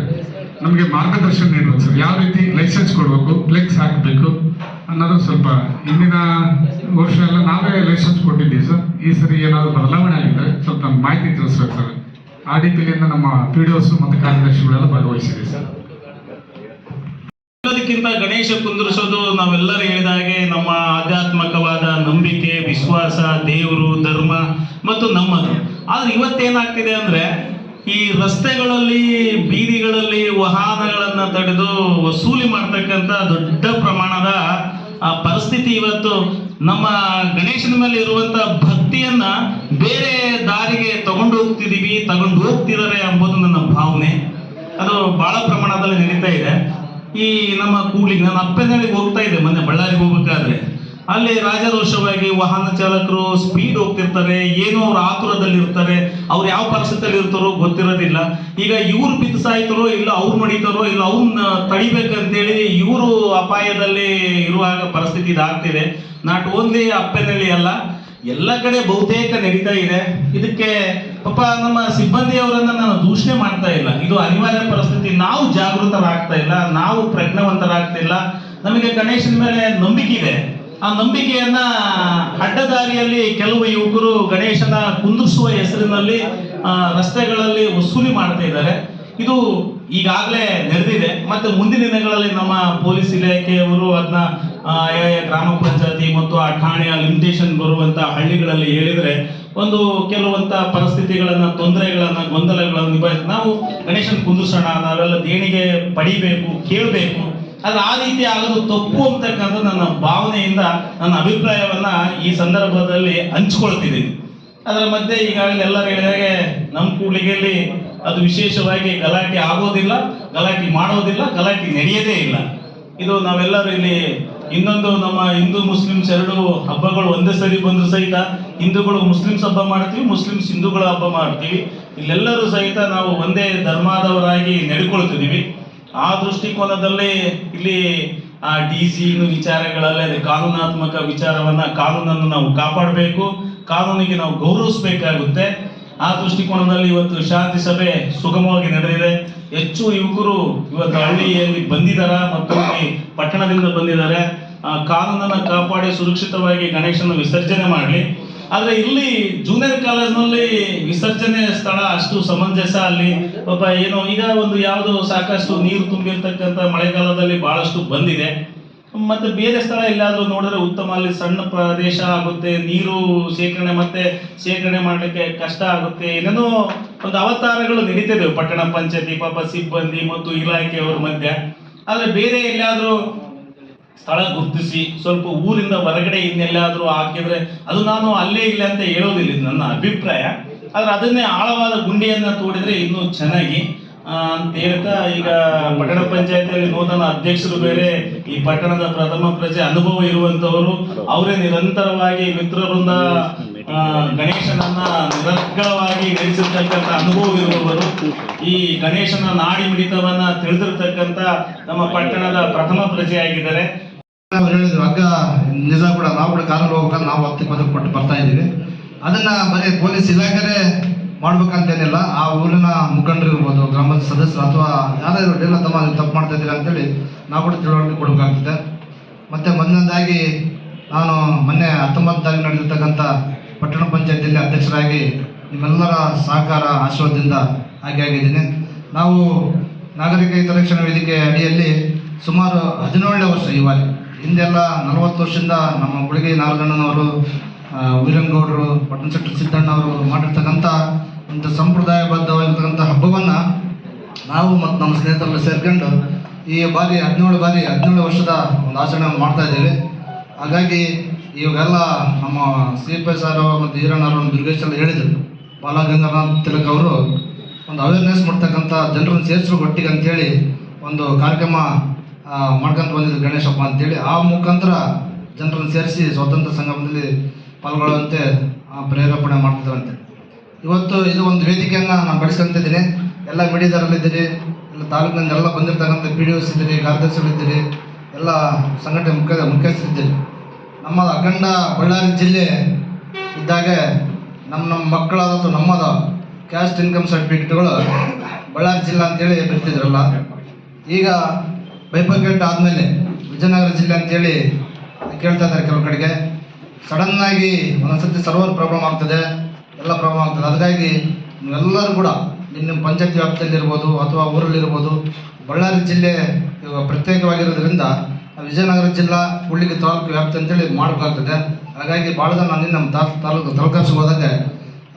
ನಮಗೆ ಮಾರ್ಗದರ್ಶನ ನೀಡಬೇಕು ಸರ್, ಯಾವ ರೀತಿ ಲೈಸೆನ್ಸ್ ಕೊಡಬೇಕು ಫ್ಲೆಕ್ಸ್ ಹಾಕಬೇಕು ಅನ್ನೋದು ಸ್ವಲ್ಪ ಹಿಂದಿನ ವರ್ಷ ಎಲ್ಲ ನಾವೇ ಲೈಸೆನ್ಸ್ ಕೊಟ್ಟಿದ್ದೀವಿ ಸರ್. ಈ ಸರಿ ಏನಾದರೂ ಬದಲಾವಣೆ ಆಗಿದ್ದರೆ ಸ್ವಲ್ಪ ಮಾಹಿತಿ ತಿಳಿಸ್ಬೇಕು ಸರ್ ಆ ರೀತಿಯಿಂದ ನಮ್ಮ ಪಿ ಡಿ ಮತ್ತು ಕಾರ್ಯದರ್ಶಿಗಳೆಲ್ಲ ಭಾಗವಹಿಸಿದೆ ಸರ್. ಎಲ್ಲದಕ್ಕಿಂತ ಗಣೇಶ ಕುಂದಿರಿಸೋದು ನಾವೆಲ್ಲರೂ ಹೇಳಿದ ಹಾಗೆ ನಮ್ಮ ಆಧ್ಯಾತ್ಮಕವಾದ ನಂಬಿಕೆ, ವಿಶ್ವಾಸ, ದೇವರು, ಧರ್ಮ ಮತ್ತು ನಮ್ಮದು. ಆದ್ರೆ ಇವತ್ತೇನಾಗ್ತಿದೆ ಅಂದ್ರೆ ಈ ರಸ್ತೆಗಳಲ್ಲಿ, ಬೀದಿಗಳಲ್ಲಿ ವಾಹನಗಳನ್ನ ತಡೆದು ವಸೂಲಿ ಮಾಡ್ತಕ್ಕಂಥ ದೊಡ್ಡ ಪ್ರಮಾಣದ ಆ ಪರಿಸ್ಥಿತಿ ಇವತ್ತು ನಮ್ಮ ಗಣೇಶನ ಮೇಲೆ ಇರುವಂತ ಭಕ್ತಿಯನ್ನ ಬೇರೆ ದಾರಿಗೆ ತಗೊಂಡು ಹೋಗ್ತಿದೀವಿ, ತಗೊಂಡು ಹೋಗ್ತಿದ್ದಾರೆ ಎಂಬುದು ನನ್ನ ಭಾವನೆ. ಅದು ಬಹಳ ಪ್ರಮಾಣದಲ್ಲಿ ನಡೀತಾ ಇದೆ. ಈ ನಮ್ಮ ಕೂಡ್ಲಿಗೆ ನಾನು ಅಪ್ಪನಹಳ್ಳಿಗೆ ಹೋಗ್ತಾ ಇದ್ದೆ, ಮೊನ್ನೆ ಬಳ್ಳಾರಿಗೆ ಹೋಗ್ಬೇಕಾದ್ರೆ. ಅಲ್ಲಿ ರಾಜರೋಷವಾಗಿ ವಾಹನ ಚಾಲಕರು ಸ್ಪೀಡ್ ಹೋಗ್ತಿರ್ತಾರೆ, ಏನೋ ಅವ್ರ ಆತುರದಲ್ಲಿ ಇರ್ತಾರೆ ಅವ್ರು ಯಾವ ಪರಿಸ್ಥಿತಿಯಲ್ಲಿ ಇರ್ತಾರೋ ಗೊತ್ತಿರೋದಿಲ್ಲ. ಈಗ ಇವ್ರು ಬಿದ್ದು ಸಾಯ್ತಾರೋ ಇಲ್ಲ ಅವ್ರು ಮಡಿತಾರೋ, ಇಲ್ಲ ಅವ್ರನ್ನ ತಡಿಬೇಕಂತೇಳಿ ಇವರು ಅಪಾಯದಲ್ಲಿ ಇರುವಾಗ ಪರಿಸ್ಥಿತಿ ಇದಾಗ್ತಿದೆ. ನಾಟ್ ಓನ್ಲಿ ಅಪ್ಪನಹಳ್ಳಿ ಅಲ್ಲ ಎಲ್ಲ ಕಡೆ ಬಹುತೇಕ ನಡೀತಾ ಇದೆ. ಇದಕ್ಕೆ ಪಾಪ ನಮ್ಮ ಸಿಬ್ಬಂದಿಯವರನ್ನ ನಾನು ದೂಷಣೆ ಮಾಡ್ತಾ ಇಲ್ಲ. ಇದು ಅನಿವಾರ್ಯ ಪರಿಸ್ಥಿತಿ. ನಾವು ಜಾಗೃತರಾಗ್ತಾ ಇಲ್ಲ. ನಾವು ಪ್ರಜ್ಞಾವಂತರಾಗ್ತಾ ಇಲ್ಲ ನಮಗೆ ಗಣೇಶನ ಮೇಲೆ ನಂಬಿಕೆ ಇದೆ. ಆ ನಂಬಿಕೆಯನ್ನ ಅಡ್ಡದಾರಿಯಲ್ಲಿ ಕೆಲವು ಯುವಕರು ಗಣೇಶನ ಕುಂದಿರಿಸುವ ಹೆಸರಿನಲ್ಲಿ ರಸ್ತೆಗಳಲ್ಲಿ ವಸೂಲಿ ಮಾಡ್ತಾ ಇದ್ದಾರೆ. ಇದು ಈಗಾಗಲೇ ನಡೆದಿದೆ. ಮತ್ತೆ ಮುಂದಿನ ದಿನಗಳಲ್ಲಿ ನಮ್ಮ ಪೊಲೀಸ್ ಇಲಾಖೆಯವರು ಅದನ್ನ ಆಯಾಯ ಗ್ರಾಮ ಪಂಚಾಯತಿ ಮತ್ತು ಆ ಠಾಣೆಯ ಲಿಮಿಟೇಷನ್ ಬರುವಂಥ ಹಳ್ಳಿಗಳಲ್ಲಿ ಹೇಳಿದ್ರೆ ಒಂದು ಕೆಲವಂತ ಪರಿಸ್ಥಿತಿಗಳನ್ನು, ತೊಂದರೆಗಳನ್ನು, ಗೊಂದಲಗಳನ್ನು ನಿಭಾಯಿಸಿ, ನಾವು ಗಣೇಶನ ಕುಂದಿಸೋಣ ನಾವೆಲ್ಲ ದೇಣಿಗೆ ಪಡಿಬೇಕು, ಕೇಳಬೇಕು. ಆದ್ರೆ ಆ ರೀತಿ ಆಗೋದು ತಪ್ಪು ಅಂತಕ್ಕಂಥ ನನ್ನ ಭಾವನೆಯಿಂದ, ನನ್ನ ಅಭಿಪ್ರಾಯವನ್ನ ಈ ಸಂದರ್ಭದಲ್ಲಿ ಹಂಚ್ಕೊಳ್ತಿದ್ದೀನಿ. ಅದರ ಮಧ್ಯೆ ಈಗಾಗಲೇ ಎಲ್ಲರೂ ಹೇಳಿದಾಗೆ, ನಮ್ಮ ಕೂಡ್ಲಿಗೆಯಲ್ಲಿ ಅದು ವಿಶೇಷವಾಗಿ ಗಲಾಟೆ ಆಗೋದಿಲ್ಲ, ಗಲಾಟೆ ಮಾಡೋದಿಲ್ಲ, ಗಲಾಟೆ ನಡೆಯೋದೇ ಇಲ್ಲ. ಇದು ನಾವೆಲ್ಲರೂ ಇಲ್ಲಿ ಇನ್ನೊಂದು ನಮ್ಮ ಹಿಂದೂ ಮುಸ್ಲಿಮ್ಸ್ ಎರಡು ಹಬ್ಬಗಳು ಒಂದೇ ಸರಿ ಬಂದ್ರು ಸಹಿತ ಹಿಂದೂಗಳು ಮುಸ್ಲಿಮ್ಸ್ ಹಬ್ಬ ಮಾಡ್ತೀವಿ, ಮುಸ್ಲಿಮ್ಸ್ ಹಿಂದೂಗಳ ಹಬ್ಬ ಮಾಡ್ತೀವಿ. ಇಲ್ಲೆಲ್ಲರೂ ಸಹಿತ ನಾವು ಒಂದೇ ಧರ್ಮದವರಾಗಿ ನಡ್ಕೊಳ್ತಿದ್ದೀವಿ. ಆ ದೃಷ್ಟಿಕೋನದಲ್ಲಿ ಇಲ್ಲಿ ಆ ಡಿ ಸಿ ವಿಚಾರಗಳಲ್ಲಿ ಕಾನೂನಾತ್ಮಕ ವಿಚಾರವನ್ನ, ಕಾನೂನನ್ನು ನಾವು ಕಾಪಾಡಬೇಕು, ಕಾನೂನಿಗೆ ನಾವು ಗೌರವಿಸಬೇಕಾಗುತ್ತೆ. ಆ ದೃಷ್ಟಿಕೋನದಲ್ಲಿ ಇವತ್ತು ಶಾಂತಿ ಸಭೆ ಸುಗಮವಾಗಿ ನಡೆದಿದೆ. ಹೆಚ್ಚು ಯುವಕರು ಇವತ್ತು ಹಳ್ಳಿಯಲ್ಲಿ ಬಂದಿದ್ದಾರೆ ಮತ್ತು ಇಲ್ಲಿ ಪಟ್ಟಣದಿಂದ ಬಂದಿದ್ದಾರೆ. ಆ, ಕಾನೂನನ್ನ ಕಾಪಾಡಿ ಸುರಕ್ಷಿತವಾಗಿ ಗಣೇಶನ ವಿಸರ್ಜನೆ ಮಾಡಲಿ. ಆದರೆ ಇಲ್ಲಿ ಜೂನಿಯರ್ ಕಾಲೇಜ್ನಲ್ಲಿ ವಿಸರ್ಜನೆ ಸ್ಥಳ ಅಷ್ಟು ಸಮಂಜಸ ಅಲ್ಲಿ. ಒಬ್ಬ ಏನೋ ಈಗ ಒಂದು ಯಾವುದು ಸಾಕಷ್ಟು ನೀರು ತುಂಬಿರ್ತಕ್ಕಂಥ ಮಳೆಗಾಲದಲ್ಲಿ ಬಹಳಷ್ಟು ಬಂದಿದೆ. ಮತ್ತೆ ಬೇರೆ ಸ್ಥಳ ಎಲ್ಲಾದ್ರೂ ನೋಡಿದ್ರೆ ಉತ್ತಮ, ಅಲ್ಲಿ ಸಣ್ಣ ಪ್ರದೇಶ ಆಗುತ್ತೆ, ನೀರು ಶೇಖರಣೆ ಮತ್ತೆ ಶೇಖರಣೆ ಮಾಡಲಿಕ್ಕೆ ಕಷ್ಟ ಆಗುತ್ತೆ. ಏನೇನೋ ಒಂದು ಅವತಾರಗಳು ನಡೀತಿದೆ ಪಟ್ಟಣ ಪಂಚಾಯತಿ, ಪಾಪ ಸಿಬ್ಬಂದಿ ಮತ್ತು ಇಲಾಖೆಯವರ ಮಧ್ಯೆ. ಆದರೆ ಬೇರೆ ಎಲ್ಲಾದ್ರೂ ಸ್ಥಳ ಗುರುತಿಸಿ, ಸ್ವಲ್ಪ ಊರಿಂದ ಹೊರಗಡೆ ಇನ್ನೆಲ್ಲಾದ್ರೂ ಹಾಕಿದ್ರೆ ಅದು ನಾನು ಅಲ್ಲೇ ಇಲ್ಲ ಅಂತ ಹೇಳೋದಿಲ್ಲ ನನ್ನ ಅಭಿಪ್ರಾಯ. ಆದರೆ ಅದನ್ನೇ ಆಳವಾದ ಗುಂಡಿಯನ್ನು ತೋಡಿದ್ರೆ ಇನ್ನೂ ಚೆನ್ನಾಗಿ ಹೇಳ್ತಾ ಈಗ ಪಟ್ಟಣ ಪಂಚಾಯತಿಯಲ್ಲಿ ನೂತನ ಅಧ್ಯಕ್ಷರು ಬೇರೆ, ಈ ಪಟ್ಟಣದ ಪ್ರಥಮ ಪ್ರಜೆ ಅನುಭವ ಇರುವಂತವರು, ಅವರೇ ನಿರಂತರವಾಗಿ ಮಿತ್ರ ವೃಂದ ಗಣೇಶನನ್ನ ನಿರರ್ಗಳವಾಗಿ ನಡೆಸಿರ್ತಕ್ಕಂಥ ಅನುಭವ ಇರುವವರು, ಈ ಗಣೇಶನ ನಾಡಿ ಮಿಡಿತವನ್ನ ತಿಳಿದಿರ್ತಕ್ಕಂಥ ನಮ್ಮ ಪಟ್ಟಣದ ಪ್ರಥಮ ಪ್ರಜೆ ಆಗಿದ್ದಾರೆ ಅವ್ರು ಹೇಳಿದ್ರು ಹಗ್ಗ ನಿಜ ಕೂಡ, ನಾವು ಕೂಡ ಕಾನೂನು ಹೋಗ್ಬೇಕಾದ್ರೆ ನಾವು ಹತ್ತು ಪದಕ ಕೊಟ್ಟು ಬರ್ತಾ ಇದ್ದೀವಿ. ಅದನ್ನ ಬರೀ ಪೊಲೀಸ್ ಇಲಾಖೆನೇ ಮಾಡ್ಬೇಕಂತೇನಿಲ್ಲ, ಆ ಊರಿನ ಮುಖಂಡರು ಇರ್ಬೋದು, ಗ್ರಾಮದ ಸದಸ್ಯರು ಅಥವಾ ಯಾರೇ ಇರೋದಿಲ್ಲ ತಮ್ಮ ತಪ್ಪು ಮಾಡ್ತಾ ಇದ್ದೀರಾ ಅಂತೇಳಿ ನಾವು ಕೂಡ ತಿಳುವಳಿಕೆ ಕೊಡಬೇಕಾಗ್ತದೆ. ಮತ್ತು ಮೊದಲನೇದಾಗಿ ನಾನು ಮೊನ್ನೆ ಹತ್ತೊಂಬತ್ತು ತಾರೀಕು ನಡೆದಿರ್ತಕ್ಕಂಥ ಪಟ್ಟಣ ಪಂಚಾಯತಿಯಲ್ಲಿ ಅಧ್ಯಕ್ಷರಾಗಿ ನಿಮ್ಮೆಲ್ಲರ ಸಹಕಾರ ಆಶೀರ್ವಾದದಿಂದ ಆಯ್ಕೆಯಾಗಿದ್ದೀನಿ ನಾವು ನಾಗರಿಕ ಹಿತರಕ್ಷಣಾ ವೇದಿಕೆ ಅಡಿಯಲ್ಲಿ ಸುಮಾರು ಹದಿನೇಳನೇ ವರ್ಷ ಇವಾಗ ಹಿಂದೆಲ್ಲ ನಲವತ್ತು ವರ್ಷದಿಂದ ನಮ್ಮ ಗುಳಿಗೆ ನಾಗಣ್ಣನವರು ವೀರಂಗೌಡರು, ಪಟ್ಟಣ ಸೆಟ್ಟರ್ ಸಿದ್ದಣ್ಣವರು ಮಾಡಿರ್ತಕ್ಕಂಥ ಒಂದು ಸಂಪ್ರದಾಯಬದ್ಧವಾಗಿರ್ತಕ್ಕಂಥ ಹಬ್ಬವನ್ನು ನಾವು ಮತ್ತು ನಮ್ಮ ಸ್ನೇಹಿತರೆಲ್ಲ ಸೇರ್ಕೊಂಡು ಈ ಬಾರಿ ಹದಿನೇಳು ಬಾರಿ ಹದಿನೇಳು ವರ್ಷದ ಒಂದು ಆಚರಣೆ ಮಾಡ್ತಾ ಇದ್ದೀವಿ. ಹಾಗಾಗಿ ಇವಾಗೆಲ್ಲ ನಮ್ಮ ಸಿ ಪಿ ಸಾರು ಮತ್ತು ಈರಣ್ಣವರು ದುರ್ಗೇಶ್ ಎಲ್ಲ ಹೇಳಿದರು. ಬಾಲಗಂಗಾಧರ ತಿಲಕ್ ಅವರು ಒಂದು ಅವೇರ್ನೆಸ್ ಮಾಡ್ತಕ್ಕಂಥ ಜನರನ್ನು ಸೇರಿಸೋ ಒಟ್ಟಿಗೆ ಅಂಥೇಳಿ ಒಂದು ಕಾರ್ಯಕ್ರಮ ಮಾಡ್ಕೊಂತ ಬಂದಿದ್ದು ಗಣೇಶ ಹಬ್ಬ ಅಂತೇಳಿ ಆ ಮುಖಾಂತರ ಜನರನ್ನು ಸೇರಿಸಿ ಸ್ವಾತಂತ್ರ್ಯ ಸಂಗಮದಲ್ಲಿ ಪಾಲ್ಗೊಳ್ಳುವಂತೆ ಪ್ರೇರೇಪಣೆ ಮಾಡ್ತಿದ್ರಂತೆ ಇವತ್ತು ಇದು ಒಂದು ವೇದಿಕೆಯನ್ನು ನಾನು ಬಳಸ್ಕೊಂತಿದ್ದೀನಿ ಎಲ್ಲ ಮೀಡಿಯಾದಲ್ಲಿದ್ದೀರಿ ಎಲ್ಲ ತಾಲೂಕಿನಿಂದ ಎಲ್ಲ ಬಂದಿರ್ತಕ್ಕಂಥ ಪಿ ಡಿ ಓಸ್ ಇದ್ದೀರಿ ಕಾರ್ಯದರ್ಶಿಗಳಿದ್ದೀರಿ ಎಲ್ಲ ಸಂಘಟನೆ ಮುಖ್ಯ, ಮುಖ್ಯಸ್ಥರಿದ್ದೀರಿ. ನಮ್ಮ ಅಖಂಡ ಬಳ್ಳಾರಿ ಜಿಲ್ಲೆ ಇದ್ದಾಗೆ ನಮ್ಮ ನಮ್ಮ ಮಕ್ಕಳಾದ ಅಥವಾ ನಮ್ಮದ ಕ್ಯಾಸ್ಟ್ ಇನ್ಕಮ್ ಸರ್ಟಿಫಿಕೇಟ್ಗಳು ಬಳ್ಳಾರಿ ಜಿಲ್ಲಾ ಅಂತೇಳಿ ಬಿಡ್ತಿದ್ರಲ್ಲ ಈಗ ಬೈಪಕೆಟ್ ಆದಮೇಲೆ ವಿಜಯನಗರ ಜಿಲ್ಲೆ ಅಂತೇಳಿ ಕೇಳ್ತಾ ಇದ್ದಾರೆ ಕೆಲವು ಕಡೆಗೆ. ಸಡನ್ನಾಗಿ ಒಂದೊಂದ್ಸತಿ ಸರ್ವರ್ ಪ್ರಾಬ್ಲಮ್ ಆಗ್ತದೆ. ಎಲ್ಲ ಪ್ರಾಬ್ಲಮ್ ಆಗ್ತದೆ. ಅದಕ್ಕಾಗಿ ನೀವೆಲ್ಲರೂ ಕೂಡ ನಿಮ್ಮ ಪಂಚಾಯತ್ ವ್ಯಾಪ್ತಿಯಲ್ಲಿರ್ಬೋದು ಅಥವಾ ಊರಲ್ಲಿರ್ಬೋದು, ಬಳ್ಳಾರಿ ಜಿಲ್ಲೆ ಪ್ರತ್ಯೇಕವಾಗಿರೋದ್ರಿಂದ ವಿಜಯನಗರ ಜಿಲ್ಲಾ ಕೂಡ್ಲಿಗಿ ತಾಲೂಕು ವ್ಯಾಪ್ತಿ ಅಂತೇಳಿ ಮಾಡಬೇಕಾಗ್ತದೆ. ಹಾಗಾಗಿ ಭಾಳ ಜನ ನಾನು ನಮ್ಮ ತಾಲ್ ತಾಲೂಕು ತಲಕಾಸಿಗೆ ಹೋದಾಗ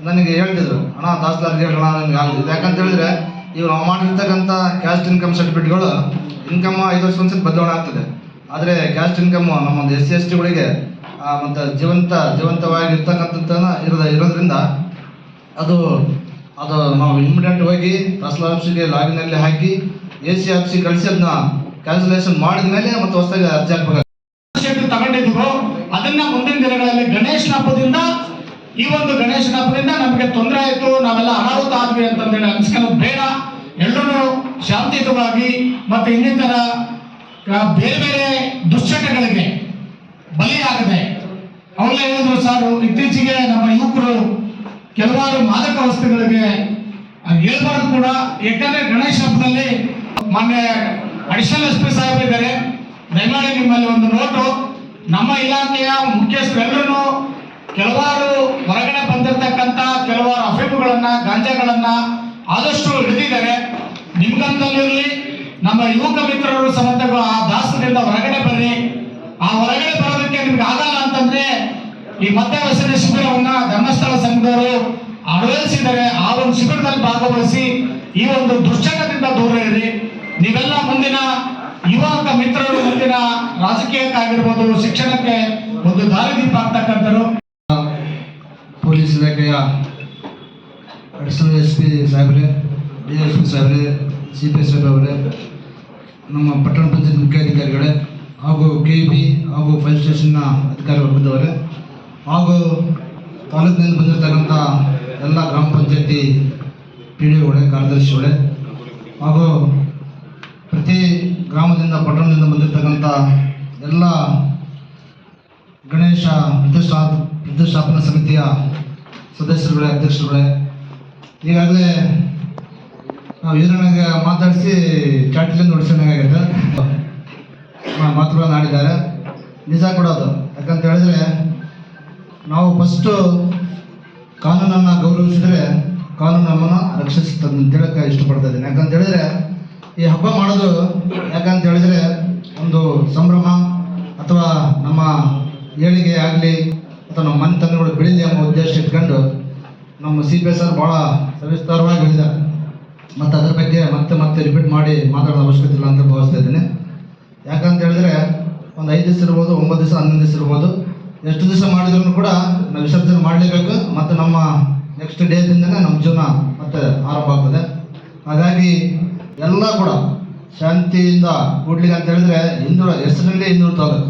ನನಗೆ ಹೇಳ್ತಿದ್ರು, ಅಣ್ಣ, ತಹಸೀಲ್ದಾರ್ಗೆ ಹೇಳೋಣ, ನನಗೆ ಆಗಿದೆ ಯಾಕಂತೇಳಿದ್ರೆ ಈಗ ನಾವು ಮಾಡಿರ್ತಕ್ಕಂಥ ಕ್ಯಾಸ್ಟ್ ಇನ್ಕಮ್ ಸರ್ಟಿಫಿಕೇಟ್ಗಳು ಇನ್ಕಮ್ ಐದು ವರ್ಷ ಒಂದ್ಸತಿ ಬದಲಾವಣೆ ಆಗ್ತದೆ. ಆದರೆ ಕ್ಯಾಸ್ಟ್ ಇನ್ಕಮ್ ನಮ್ಮೊಂದು ಎಸ್ ಸಿ ಎಸ್ ಟಿಗಳಿಗೆ ಮತ್ತು ಜೀವಂತ ಜೀವಂತವಾಗಿ ಇರ್ತಕ್ಕಂಥದ್ದನ್ನ ಇರೋದ, ಇರೋದ್ರಿಂದ ಅದು ಅದು ನಾವು ಇಮ್ಮಿಡಿಯೇಟ್ ಹೋಗಿ ಗೆ ಆಫೀಸಿಗೆ ಲಾಗಿನಲ್ಲಿ ಹಾಕಿ ಎ ಸಿ ಆಫೀಸಿಗೆ ಕಳಿಸಿ ಅದನ್ನ ಕ್ಯಾನ್ಸಲೇಷನ್ ಮಾಡಿದ ಮೇಲೆ ಮತ್ತೆ ಹೊಸದಾಗಿ ಅರ್ಜಿ ಹಾಕ್ಬೇಕು ತಗೊಂಡಿದ್ದೀವೋ, ಅದನ್ನ ಮುಂದಿನ ದಿನಗಳಲ್ಲಿ ಗಣೇಶನ ಹಬ್ಬದಿಂದ ಈ ಒಂದು ಗಣೇಶನ ಹಬ್ಬದಿಂದ ನಮಗೆ ತೊಂದರೆ ಆಯಿತು, ನಾವೆಲ್ಲ ಅನಾಹುತ ಆದ್ವಿ ಅಂತಂದೇಳಿ ಅನ್ಸ್ಕೊಳ್ಳೋದು ಬೇಡ. ಎಲ್ಲರೂ ಶಾಂತಿಯುತವಾಗಿ ಮತ್ತೆ ಇನ್ನಿತರ ಬೇರೆ ಬೇರೆ ದುಶ್ಚಟಗಳಿಗೆ ಬಲಿಯಾಗದೆ ಅವಳೇ ಹೇಳಿದ್ರು ಸರ್, ಇತ್ತೀಚೆಗೆ ನಮ್ಮ ಯುವಕರು ಕೆಲವಾರು ಮಾದಕ ವಸ್ತುಗಳಿಗೆ ಹೇಳ್ಬಾರ್ದು ಕೂಡ. ಯಾಕಂದ್ರೆ ಗಣೇಶ ಹಬ್ಬದಲ್ಲಿ ಮಾನ್ಯ ಅಡಿಷನಲ್ ಎಸ್ ಪಿ ಸಾಹೇಬ್ ಇದ್ದಾರೆ. ದಯಮಾಡಿ ನಿಮ್ಮಲ್ಲಿ ಒಂದು ನೋಟು. ನಮ್ಮ ಇಲಾಖೆಯ ಮುಖ್ಯಸ್ಥರೆಲ್ಲರೂ ಕೆಲವಾರು ಹೊರಗಡೆ ಬಂದಿರತಕ್ಕಂಥ ಕೆಲವಾರು ಅಫೀಮುಗಳನ್ನ ಗಾಂಜಾಗಳನ್ನ ಆದಷ್ಟು ಹಿಡಿದಿದ್ದಾರೆ. ನಿಮ್ಗಂತಲ್ಲಿರಲಿ ನಮ್ಮ ಯುವಕ ಮಿತ್ರರು ಸಮೇತ ಆ ದಾಸದಿಂದ ಹೊರಗಡೆ ಬರ್ರಿ ಆ ಹೊರಗಡೆ ಬರೋದಕ್ಕೆ ನಿಮ್ಗೆ ಆಗಲ್ಲ ಅಂತಂದ್ರೆ ಈ ಮಧ್ಯಾವಸನ ಶಿಬಿರವನ್ನ ಧರ್ಮಸ್ಥಳ ಸಂಘದವರು ಅಳವಡಿಸಿದ್ದಾರೆ ಆ ಒಂದು ಶಿಬಿರದಲ್ಲಿ ಭಾಗವಹಿಸಿ ಈ ಒಂದು ದುಶ್ಚಟದಿಂದ ದೂರ ಇರಿ. ನೀವೆಲ್ಲ ಮುಂದಿನ ಯುವಕ ಮಿತ್ರರು ಮುಂದಿನ ರಾಜಕೀಯಕ್ಕಾಗಿರ್ಬೋದು, ಶಿಕ್ಷಣಕ್ಕೆ ಒಂದು ದಾರಿದೀಪ ಆಗ್ತಕ್ಕಂಥರು ಪೊಲೀಸ್ ಇಲಾಖೆಯ ಅಡಿಷನಲ್ ಎಸ್ ಪಿ ಸಾಹೇಬ್ರೆ, ಡಿ ಎಸ್ ಪಿ ಸಾಹೇಬ್ರೆ, ಸಿ ಪಿ ಎಸ್ ಅವರೇ, ನಮ್ಮ ಪಟ್ಟಣ ಪಂಚಾಯತ್ ಮುಖ್ಯಾಧಿಕಾರಿಗಳೇ ಹಾಗೂ ಕೆ ಬಿ ಹಾಗೂ ಫೈರ್ ಸ್ಟೇಷನ್ನ ಅಧಿಕಾರಿ ವರ್ಗದವರೇ ಹಾಗೂ ತಾಲೂಕಿನಿಂದ ಬಂದಿರತಕ್ಕಂಥ ಎಲ್ಲ ಗ್ರಾಮ ಪಂಚಾಯತಿ ಪಿ ಡಿ ಒಗಳೇ ಕಾರ್ಯದರ್ಶಿಗಳೇ ಹಾಗೂ ಪ್ರತಿ ಗ್ರಾಮದಿಂದ, ಪಟ್ಟಣದಿಂದ ಬಂದಿರತಕ್ಕಂಥ ಎಲ್ಲ ಗಣೇಶ ಪ್ರತಿಷ್ಠಾ, ಪ್ರತಿಷ್ಠಾಪನಾ ಸಮಿತಿಯ ಸದಸ್ಯರುಗಳೇ ಅಧ್ಯಕ್ಷರುಗಳೇ ಈಗಾಗಲೇ ನಾವು ಇದರೊಳಗೆ ಮಾತಾಡಿಸಿ ಚಾಟಿಲಿಂದ ಹೊಡಿಸೋಣಾಗೈತೆ ಮಾತುಗಳನ್ನು ಆಡಿದ್ದಾರೆ ನಿಜ ಕೂಡ ಅದು ಯಾಕಂತ ಹೇಳಿದ್ರೆ, ನಾವು ಫಸ್ಟು ಕಾನೂನನ್ನು ಗೌರವಿಸಿದ್ರೆ ಕಾನೂನು ನಮ್ಮನ್ನು ರಕ್ಷಿಸುತ್ತದೆ ಅಂತ ಇಷ್ಟಪಡ್ತಾ ಇದ್ದೀನಿ. ಯಾಕಂತ ಹೇಳಿದ್ರೆ, ಈ ಹಬ್ಬ ಮಾಡೋದು ಯಾಕಂತ ಹೇಳಿದ್ರೆ ಒಂದು ಸಂಭ್ರಮ ಅಥವಾ ನಮ್ಮ ಏಳಿಗೆ ಆಗಲಿ ಅಥವಾ ನಮ್ಮ ಮನೆತನಗಳು ಬೆಳೀಲಿ ಎಂಬ ಉದ್ದೇಶ ಇಟ್ಕೊಂಡು ನಮ್ಮ ಸಿ ಪಿ ಎಸ್ ಆರ್ ಭಾಳ ಸವಿಸ್ತಾರವಾಗಿ ಹೇಳಿದ್ದಾರೆ. ಮತ್ತು ಅದ್ರ ಬಗ್ಗೆ ಮತ್ತೆ ಮತ್ತೆ ರಿಪೀಟ್ ಮಾಡಿ ಮಾತಾಡೋ ಅವಶ್ಯಕತೆ ಇಲ್ಲ ಅಂತ ಭಾವಿಸ್ತಾ ಇದ್ದೀನಿ. ಯಾಕಂತ ಹೇಳಿದ್ರೆ ಒಂದು ಐದು ದಿವಸ ಇರ್ಬೋದು, ಒಂಬತ್ತು ದಿವಸ, ಹನ್ನೊಂದು ದಿವಸ ಇರ್ಬೋದು. ಎಷ್ಟು ದಿವಸ ಮಾಡಿದ್ರು ಕೂಡ ನಾವು ವಿಸರ್ಜನೆ ಮಾಡಲೇಬೇಕು. ಮತ್ತು ನಮ್ಮ ನೆಕ್ಸ್ಟ್ ಡೇದಿಂದನೇ ನಮ್ಮ ಜೀವನ ಮತ್ತೆ ಆರಂಭ ಆಗ್ತದೆ. ಹಾಗಾಗಿ ಎಲ್ಲ ಕೂಡ ಶಾಂತಿಯಿಂದ ಕೂಡ್ಲಿಕ್ಕೆ ಅಂತ ಹೇಳಿದ್ರೆ ಹಿಂದುಳ ಹೆಸರಲ್ಲಿ ಹಿಂದುಳಿತಾಗಬೇಕು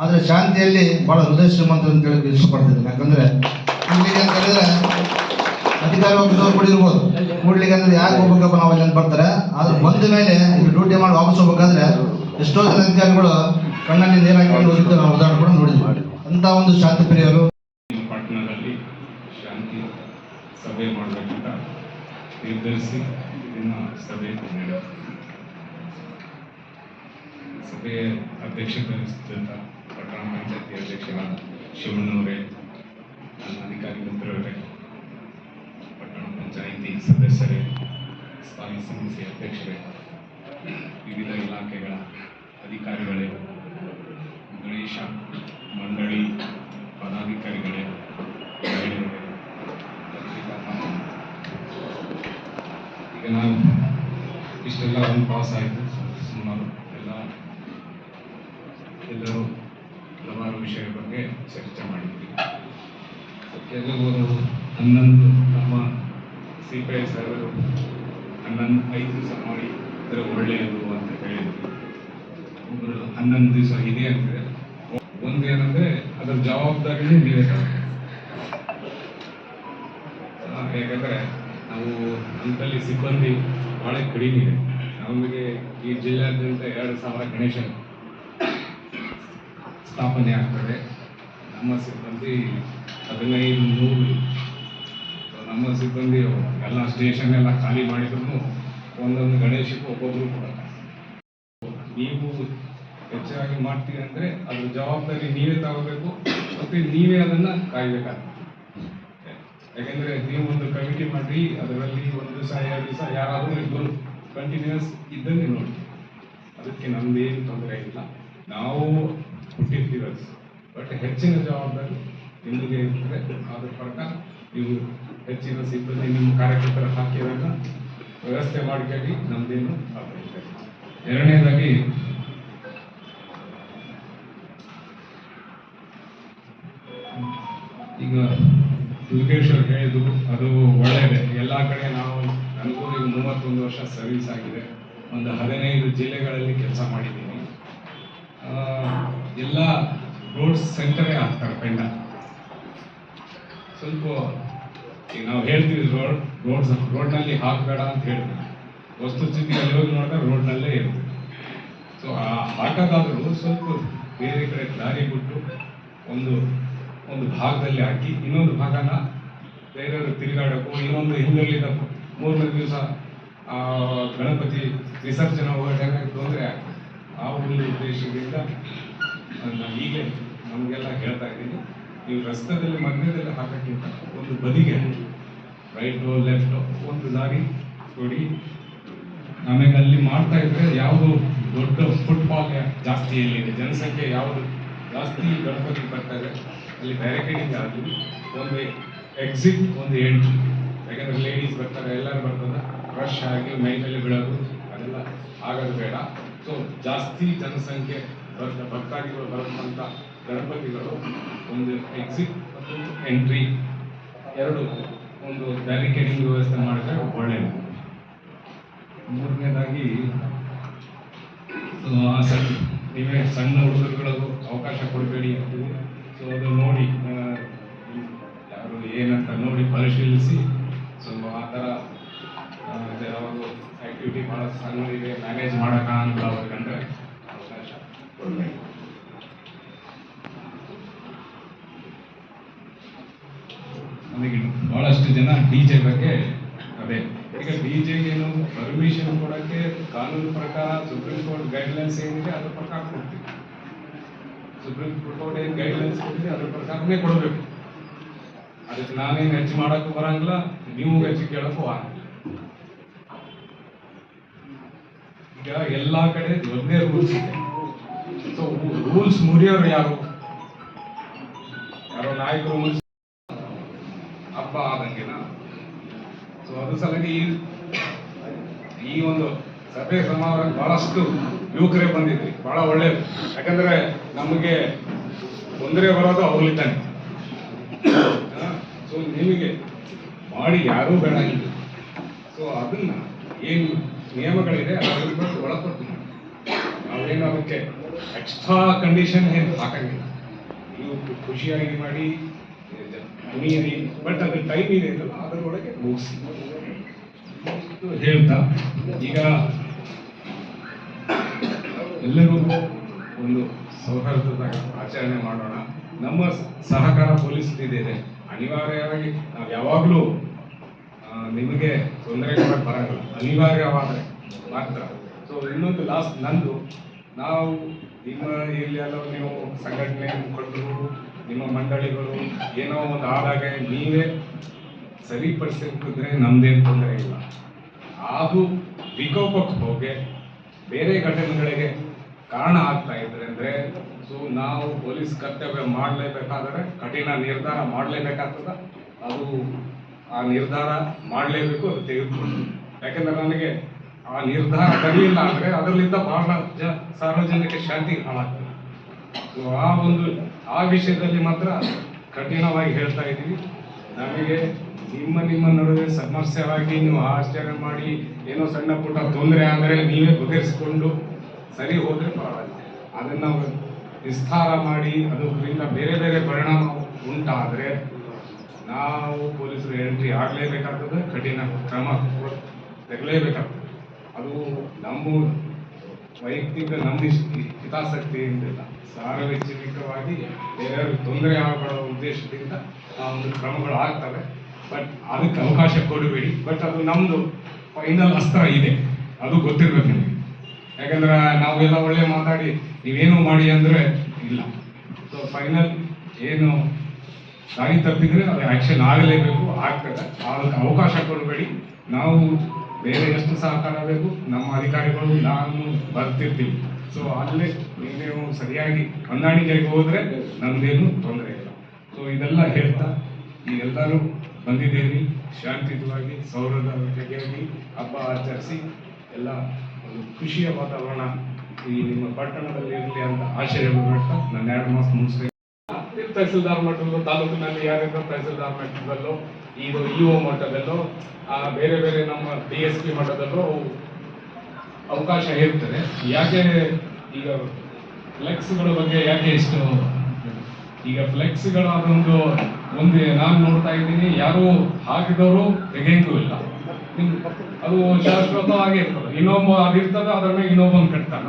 ಆದರೆ ಶಾಂತಿಯಲ್ಲಿ ಭಾಳ ಹೃದಯ ಶ್ರೀಮಂತ ಅಂತ ಹೇಳಿ ಇಷ್ಟಪಡ್ತಿದ್ದೀನಿ. ಯಾಕಂದರೆ ಕೂಡ್ಲಿಕ್ಕೆ ಅಂತ ಹೇಳಿದ್ರೆ ಅಧಿಕಾರ ಒಬ್ಬರು ಕೂಡ ಇರ್ಬೋದು. ಕೂಡ್ಲಿಕ್ಕೆ ಅಂದರೆ ಯಾಕೆ ಹೋಗ್ಬೇಕಪ್ಪ, ನಾವು ಅಲ್ಲಿ ಬರ್ತಾರೆ. ಆದರೆ ಬಂದ ಮೇಲೆ ಡ್ಯೂಟಿ ಮಾಡಿ ವಾಪಸ್ ಹೋಗ್ಬೇಕಾದ್ರೆ ಎಷ್ಟೋ ಜನ ಅಧಿಕಾರಿಗಳು ಕಣ್ಣಲ್ಲಿ ಹೋಗಿದ್ದು ನಾವು ಉದಾಹರಣೆ ಕೂಡ ನೋಡಿದ್ವಿ. ಅಂತ ಒಂದು ಶಾಂತಿ ಪ್ರಿಯರು ಪಟ್ಟಣದಲ್ಲಿ ಶಾಂತಿ ಸಭೆ ಮಾಡಬೇಕಂತ ನಿರ್ಧರಿಸಿ ಇದನ್ನು ಸಭೆ ಸಭೆಯ ಅಧ್ಯಕ್ಷತೆ ಪಟ್ಟಣ ಪಂಚಾಯತಿ ಅಧ್ಯಕ್ಷರಾದ ಶಿವಣ್ಣವರೇ ನನ್ನ ಅಧಿಕಾರಿ ಮಿತ್ರರೇ, ಪಟ್ಟಣ ಪಂಚಾಯಿತಿ ಸದಸ್ಯರೇ, ಸ್ಥಾಯಿ ಸಮಿತಿ ಅಧ್ಯಕ್ಷರೇ, ವಿವಿಧ ಇಲಾಖೆಗಳ ಅಧಿಕಾರಿಗಳೇ, ಗಣೇಶ ಮಂಡಳಿ ಪದಾಧಿಕಾರಿಗಳೇ. ಈಗ ನಾನು ಇಷ್ಟೆಲ್ಲ ಒಂದು ಪಾಸ್ ಆಯಿತು, ಸುಮಾರು ಎಲ್ಲ ಎಲ್ಲರೂ ಹಲವಾರು ವಿಷಯದ ಬಗ್ಗೆ ಚರ್ಚೆ ಮಾಡಿದ್ವಿ ಕೆಲವರು ಹನ್ನೊಂದು, ನಮ್ಮ ಸಿ ಪಿ ಐ ಸಾಹೇಬರು ಹನ್ನೊಂದು, ಐದು ದಿವಸ ಮಾಡಿ ಒಳ್ಳೆಯದು ಅಂತ ಹೇಳಿದ್ರು ಹನ್ನೊಂದು ದಿವಸ ಇದೆ ಅಂತಿದೆ ಒಂದು ಏನಂದ್ರೆ ಅದರ ಜವಾಬ್ದಾರಿನೇ ನೀವೇ ಯಾಕಂದ್ರೆ ನಾವು ಅಂತಲ್ಲಿ ಸಿಬ್ಬಂದಿ ಬಹಳ ಕಡಿಮೆ ಇದೆ. ನಮಗೆ ಈ ಜಿಲ್ಲಾದ್ಯಂತ ಎರಡು ಸಾವಿರ ಗಣೇಶ ಸ್ಥಾಪನೆ ಆಗ್ತದೆ. ನಮ್ಮ ಸಿಬ್ಬಂದಿ ಹದಿನೈದು ನೂರು. ನಮ್ಮ ಸಿಬ್ಬಂದಿ ಎಲ್ಲ ಸ್ಟೇಷನ್ ಎಲ್ಲ ಖಾಲಿ ಮಾಡಿದ್ರು. ಒಂದೊಂದು ಗಣೇಶಕ್ಕೆ ಒಬ್ಬೊಬ್ರು ಕೊಡಲ್ಲ ನೀವು ಹೆಚ್ಚಾಗಿ ಮಾಡ್ತೀರಿ ಅಂದರೆ ಅದ್ರ ಜವಾಬ್ದಾರಿ ನೀವೇ ತಗೋಬೇಕು ಮತ್ತು ನೀವೇ ಅದನ್ನು ಕಾಯ್ಬೇಕಾಗ್ತದೆ ಯಾಕೆಂದರೆ ನೀವು ಒಂದು ಕಮಿಟಿ ಮಾಡಿ ಅದರಲ್ಲಿ ಒಂದು ದಿವಸ, ಎರಡು ದಿವಸ, ಯಾರಾದರೂ ಇಬ್ಬರು ಕಂಟಿನ್ಯೂಸ್ ಇದ್ದಂಗೆ ನೋಡಿ. ಅದಕ್ಕೆ ನಮ್ದೇನು ತೊಂದರೆ ಇಲ್ಲ. ನಾವು ಹುಟ್ಟಿರ್ತೀವಿ ಬಟ್ ಹೆಚ್ಚಿನ ಜವಾಬ್ದಾರಿ ನಿಮಗೆ ಇರ್ತದೆ. ಅದ್ರ ಪ್ರಕಾರ ನೀವು ಹೆಚ್ಚಿನ ಸಿಬ್ಬಂದಿ ನಿಮ್ಮ ಕಾರ್ಯಕರ್ತರ ಹಾಕಿದಾಗ ವ್ಯವಸ್ಥೆ ಮಾಡ್ಕೊಳ್ಳಿ, ನಮ್ದೇನು ಆಗ್ತದೆ ಎರಡನೇದಾಗಿ, ಈಗ ದುರ್ಗೇಶ್ವರ್ ಹೇಳಿದ್ರು ಅದು ಒಳ್ಳೆಯದೇ ಎಲ್ಲ ಕಡೆ ನಾವು ನನಗೂ ಈಗ ಮೂವತ್ತೊಂದು ವರ್ಷ ಸರ್ವಿಸ್ ಆಗಿದೆ. ಒಂದು ಹದಿನೈದು ಜಿಲ್ಲೆಗಳಲ್ಲಿ ಕೆಲಸ ಮಾಡಿದ್ದೀನಿ ಎಲ್ಲ ರೋಡ್ಸ್ ಸೆಂಟರೇ ಆಗ್ತಾರೆ ಪೆಂಡ. ಸ್ವಲ್ಪ, ಈಗ ನಾವು ಹೇಳ್ತೀವಿ ರೋಡ್ ರೋಡ್ ರೋಡ್ನಲ್ಲಿ ಹಾಕಬೇಡ ಅಂತ ಹೇಳ್ತೀವಿ. ವಸ್ತು ಅಲ್ಲಿ ಹೋಗಿ ರೋಡ್ನಲ್ಲೇ ಇರುತ್ತೆ ಸೊ ಆ ಹಾಕೋದಾದರೂ ಸ್ವಲ್ಪ ಬೇರೆ ಕಡೆ ದಾರಿ ಬಿಟ್ಟು ಒಂದು ಒಂದು ಭಾಗದಲ್ಲಿ ಹಾಕಿ, ಇನ್ನೊಂದು ಭಾಗನ ಬೇರೆ ತಿರುಗಾಡಕ್ಕೂ, ಇನ್ನೊಂದು ಹಿಂದಲ್ಲಿ ಮೂರನೇ ದಿವಸ ಗಣಪತಿ ವಿಸರ್ಜನೆ ಹೋಗಬೇಕಾಗಿತ್ತು ಅಂದರೆ ಆ ಒಂದು ಉದ್ದೇಶದಿಂದ ನಾನು ಹೀಗೆ ನಮಗೆಲ್ಲ ಹೇಳ್ತಾ ಇದ್ದೀನಿ. ನೀವು ರಸ್ತೆದಲ್ಲಿ ಮಧ್ಯದಲ್ಲಿ ಹಾಕೋಕ್ಕಿಂತ ಒಂದು ಬದಿಗೆ, ರೈಟು, ಲೆಫ್ಟು, ಒಂದು ದಾರಿ ಕೊಡಿ. ಆಮೇಲೆ ಅಲ್ಲಿ ಮಾಡ್ತಾ ಇದ್ರೆ ಯಾವುದು ದೊಡ್ಡ ಫುಟ್ಬಾಲ್ ಜಾಸ್ತಿ ಎಲ್ಲಿದೆ? ಜನಸಂಖ್ಯೆ ಯಾವುದು ಜಾಸ್ತಿ ಗಣಪತಿ ಬರ್ತಾರೆ ಅಲ್ಲಿ ಬ್ಯಾರಿಕೇಡಿಂಗ್ ಆಗಲಿ ಒಂದು ಎಕ್ಸಿಟ್ ಒಂದು ಎಂಟ್ರಿ ಯಾಕಂದ್ರೆ ಲೇಡೀಸ್ ಬರ್ತಾರೆ, ಎಲ್ಲರೂ ಬರ್ತದೆ ರಶ್ ಆಗಿ ಮೈಲಲ್ಲಿ ಬೀಳೋದು ಅದೆಲ್ಲ ಆಗೋದು ಬೇಡ. ಸೊ ಜಾಸ್ತಿ ಜನಸಂಖ್ಯೆ ಬರ್ತ ಭಕ್ತಾದಿಗಳು ಬರುವಂಥ ಗಣಪತಿಗಳು ಒಂದು ಎಕ್ಸಿಟ್ ಮತ್ತು ಎಂಟ್ರಿ ಎರಡು ಒಂದು ಬ್ಯಾರಿಕೇಡಿಂಗ್ ವ್ಯವಸ್ಥೆ ಮಾಡಿದ್ರೆ ಒಳ್ಳೆಯದು ಮೂರನೇದಾಗಿ, ಸೊ ಆ ಸಣ್ಣ, ನೀವೇ ಸಣ್ಣ ಹುಡುಗರುಗಳಿಗೂ ಅವಕಾಶ ಕೊಡಬೇಡಿ ಅಂತೀವಿ. ಸೊ ಅದು ನೋಡಿ ಯಾರು ಏನಂತ ನೋಡಿ ಪರಿಶೀಲಿಸಿ. ಸೊ ಆ ಥರ ಯಾವುದು ಆ್ಯಕ್ಟಿವಿಟಿ ಮಾಡೋ ಸಣ್ಣವರಿಗೆ ಮ್ಯಾನೇಜ್ ಅಂತ ಅವ್ರಿಗಂದ್ರೆ ಅವಕಾಶ ಕೊಡಬೇಕು. ನನಗೆ ಭಾಳಷ್ಟು ಜನ ಡಿ ಜೆ ಬಗ್ಗೆ ಅದೇ. ಈಗ ಏನು ಪರ್ಮಿಷನ್ ಕೊಡೋಕ್ಕೆ ಕಾನೂನು ಪ್ರಕಾರ ಸುಪ್ರೀಂ ಕೋರ್ಟ್ ಗೈಡ್ಲೈನ್ಸ್ ಏನಿದೆ ಅದ್ರ ಪ್ರಕಾರ ಕೊಡ್ತೀವಿ. ಸುಪ್ರೀಂ ಕೋರ್ಟ್ ಏನು ಗೈಡ್ಲೈನ್ಸ್ ಕೊಟ್ಟಿದೆ ಅದ್ರ ಪ್ರಕಾರನೇ ಕೊಡಬೇಕು. ಅದಕ್ಕೆ ನಾನೇನು ಹೆಚ್ಚು ಮಾಡೋಕ್ಕೂ ಬರಂಗಿಲ್ಲ, ನೀವು ಹೆಚ್ಚು ಕೇಳೋಕ್ಕೂ ಆಗಲ್ಲ. ಈಗ ಎಲ್ಲ ಕಡೆ ಒಂದೇ ರೂಲ್ಸ್ ಇದೆ. ಸೊ ರೂಲ್ಸ್ ಮುರಿಯೋರು ಯಾರು? ಯಾರೋ ನಾಯಕರು ಮುಗಿಸ್ ಹಬ್ಬ ಆದಂಗೆನ ಸೊ ಅದು ಸಲುವಾಗಿ ಈ ಈ ಒಂದು ಸಭೆ ಅವರ ಬಹಳಷ್ಟು ಯುವಕರೇ ಬಂದಿದ್ರಿ. ಬಹಳ ಒಳ್ಳೇದು. ಯಾಕಂದ್ರೆ ನಮಗೆ ತೊಂದರೆ ಬರೋದು ಅವ್ರಲ್ಲಿದ್ದಾನೆ. ಸೊ ನಿಮಗೆ ಮಾಡಿ ಯಾರೂ ಬೇಡ ಇಲ್ಲ. ಸೊ ಅದನ್ನ ಏನು ನಿಯಮಗಳಿದೆ ಅದನ್ನ ಬಿಟ್ಟು ಒಳಪಟ್ಟು ನಾವೇನು ಅದಕ್ಕೆ ಎಕ್ಸ್ಟ್ರಾ ಕಂಡೀಷನ್ ಏನು ಹಾಕಂಗಿಲ್ಲ. ನೀವು ಖುಷಿಯಾಗಿ ಮಾಡಿ ಮುನಿಯಿರಿ ಬಟ್ ಅದ್ರ ಟೈಮ್ ಇದೆ ಅಲ್ಲ ಅದರೊಳಗೆ ಮುಗಿಸಿ. ಹೇಳ್ತಾ. ಈಗ ಎಲ್ಲರೂ ಒಂದು ಸೌಹಾರ್ದ ಆಚರಣೆ ಮಾಡೋಣ. ನಮ್ಮ ಸಹಕಾರ ಪೊಲೀಸ್ ಇದೆ ಅನಿವಾರ್ಯವಾಗಿ ನಾವು ಯಾವಾಗಲೂ ನಿಮಗೆ ತೊಂದರೆ ಕೊಡಕ್ಕೆ ಬರೋಲ್ಲ. ಅನಿವಾರ್ಯವಾದರೆ ಮಾತ್ರ. ಸೊ ಇನ್ನೊಂದು ಲಾಸ್ಟ್ ನಂದು. ನಾವು ನಿಮ್ಮ ಇಲ್ಲಿ ಎಲ್ಲ ನೀವು ಸಂಘಟನೆ ಮುಖಂಡರು, ನಿಮ್ಮ ಮಂಡಳಿಗಳು, ಏನೋ ಒಂದು ಆದಾಗ ನೀವೇ ಸರಿಪಡಿಸಿದ್ರೆ ನಮ್ದೇನು ತೊಂದರೆ ಇಲ್ಲ. ಅದು ವಿಕೋಪಕ್ಕೆ ಹೋಗಿ ಬೇರೆ ಘಟನೆಗಳಿಗೆ ಕಾರಣ ಆಗ್ತಾ ಇದ್ರೆ ಅಂದ್ರೆ, ಸೊ ನಾವು ಪೊಲೀಸ್ ಕರ್ತವ್ಯ ಮಾಡಲೇಬೇಕಾದ್ರೆ ಕಠಿಣ ನಿರ್ಧಾರ ಮಾಡಲೇಬೇಕಾಗ್ತದ. ಅದು ಆ ನಿರ್ಧಾರ ಮಾಡಲೇಬೇಕು ಅದು ತೆಗೆದುಕೊಂಡು ಯಾಕೆಂದ್ರೆ ನನಗೆ ಆ ನಿರ್ಧಾರ ಬರಲಿಲ್ಲ ಅಂದ್ರೆ ಅದರಲ್ಲಿಂದ ಬಹಳ ಜ ಸಾರ್ವಜನಿಕ ಶಾಂತಿ ಹಾಳಾಗ್ತದೆ. ಸೊ ಆ ಒಂದು, ಆ ವಿಷಯದಲ್ಲಿ ಮಾತ್ರ ಕಠಿಣವಾಗಿ ಹೇಳ್ತಾ ಇದ್ದೀವಿ. ನಮಗೆ ನಿಮ್ಮ ನಿಮ್ಮ ನಡುವೆ ಸಮಸ್ಯೆವಾಗಿ ನೀವು ಆಶ್ಚರ್ಯ ಮಾಡಿ, ಏನೋ ಸಣ್ಣ ಪುಟ್ಟ ತೊಂದರೆ ಆದರೆ ನೀವೇ ಬಗೆಹರಿಸಿಕೊಂಡು ಸರಿ ಹೋದ್ರೆ ಪರವಾಗಿಲ್ಲ. ಅದನ್ನ ವಿಸ್ತಾರ ಮಾಡಿ ಅದರಿಂದ ಬೇರೆ ಬೇರೆ ಪರಿಣಾಮ ಉಂಟಾದರೆ ನಾವು ಪೊಲೀಸರು ಎಂಟ್ರಿ ಆಗಲೇಬೇಕಾಗ್ತದೆ, ಕಠಿಣ ಕ್ರಮ ತೆಗಲೇಬೇಕಾಗ್ತದೆ. ಅದು ನಮ್ಮ ವೈಯಕ್ತಿಕ, ನಮ್ಮ ಹಿತಾಸಕ್ತಿ ಎಂದಿಲ್ಲ ಸಾರ್ವಜನಿಕವಾಗಿ ಬೇರೆಯವ್ರಿಗೆ ತೊಂದರೆ ಆಗಬಾರೋ ಉದ್ದೇಶದಿಂದ ಆ ಒಂದು ಕ್ರಮಗಳು ಆಗ್ತವೆ. ಬಟ್ ಅದಕ್ಕೆ ಅವಕಾಶ ಕೊಡಬೇಡಿ. ಬಟ್ ಅದು ನಮ್ಮದು ಫೈನಲ್ ಅಸ್ತ್ರ ಇದೆ. ಅದು ಗೊತ್ತಿರಬೇಕು ನಿಮಗೆ. ಯಾಕಂದ್ರೆ ನಾವೆಲ್ಲ ಒಳ್ಳೆ ಮಾತಾಡಿ, ನೀವೇನು ಮಾಡಿ ಅಂದರೆ ಇಲ್ಲ. ಸೊ ಫೈನಲ್ ಏನು ದಾರಿ ತಪ್ಪಿದ್ರೆ ಅದು ಆ್ಯಕ್ಷನ್ ಆಗಲೇಬೇಕು. ಆಗ್ತದೆ. ಅದಕ್ಕೆ ಅವಕಾಶ ಕೊಡಬೇಡಿ. ನಾವು ಬೇರೆ ಎಷ್ಟು ಸಹಕಾರ ಬೇಕು. ನಮ್ಮ ಅಧಿಕಾರಿಗಳು ನಾನು ಬರ್ತಿರ್ತೀವಿ. ಸೊ ಅಲ್ಲೇ ನೀವು ಸರಿಯಾಗಿ ಹೊಂದಾಣಿಕೆಗೆ ಹೋದರೆ ನಮ್ದೇನು ತೊಂದರೆ ಇಲ್ಲ. ಸೊ ಇದೆಲ್ಲ ಹೇಳ್ತಾ ನೀವೆಲ್ಲರೂ ಬಂದಿದ್ದೀವಿ ಶಾಂತಿಯುತವಾಗಿ ಸೌರದ ಜೊತೆಯಾಗಿ ಹಬ್ಬ ಆಚರಿಸಿ ಎಲ್ಲ ಖುಷಿಯ ವಾತಾವರಣ ಈ ನಿಮ್ಮ ಪಟ್ಟಣದಲ್ಲಿ ಇರಲಿ ಅಂತ ಆಶ್ಚರ್ಯ ನನ್ನ ಎರಡು ಮಾಸ ಮುಗಿಸ್ತೇನೆ ತಹಸೀಲ್ದಾರ್ ಮಟ್ಟದಲ್ಲೂ, ತಾಲೂಕಿನಲ್ಲಿ ಯಾರಿದ್ರು ತಹಸೀಲ್ದಾರ್ ಮಟ್ಟದಲ್ಲೋ, ಇದು ಇ ಒ ಮಟ್ಟದಲ್ಲೋ, ಆ ಬೇರೆ ಬೇರೆ ನಮ್ಮ ಡಿ ಎಸ್ ಪಿ ಮಟ್ಟದಲ್ಲೂ ಅವಕಾಶ ಇರ್ತದೆ. ಯಾಕೆ ಈಗ ಫ್ಲೆಕ್ಸ್ಗಳ ಬಗ್ಗೆ ಯಾಕೆ ಇಷ್ಟು ಈಗ ಫ್ಲೆಕ್ಸ್ಗಳ ಅದೊಂದು ಮುಂದೆ ನಾನು ನೋಡ್ತಾ ಇದ್ದೀನಿ, ಯಾರು ಹಾಕಿದವರು ತೆಗೆಯಂಗೂ ಇಲ್ಲ. ಅದು ಶಾಶ್ವತವಾಗಿ ಇರ್ತದೆ. ಇನ್ನೊಬ್ಬ ಅದಿರ್ತದೆ ಅದ್ರ ಮೇಲೆ ಇನ್ನೊಬ್ಬನ ಕಟ್ತಾನ.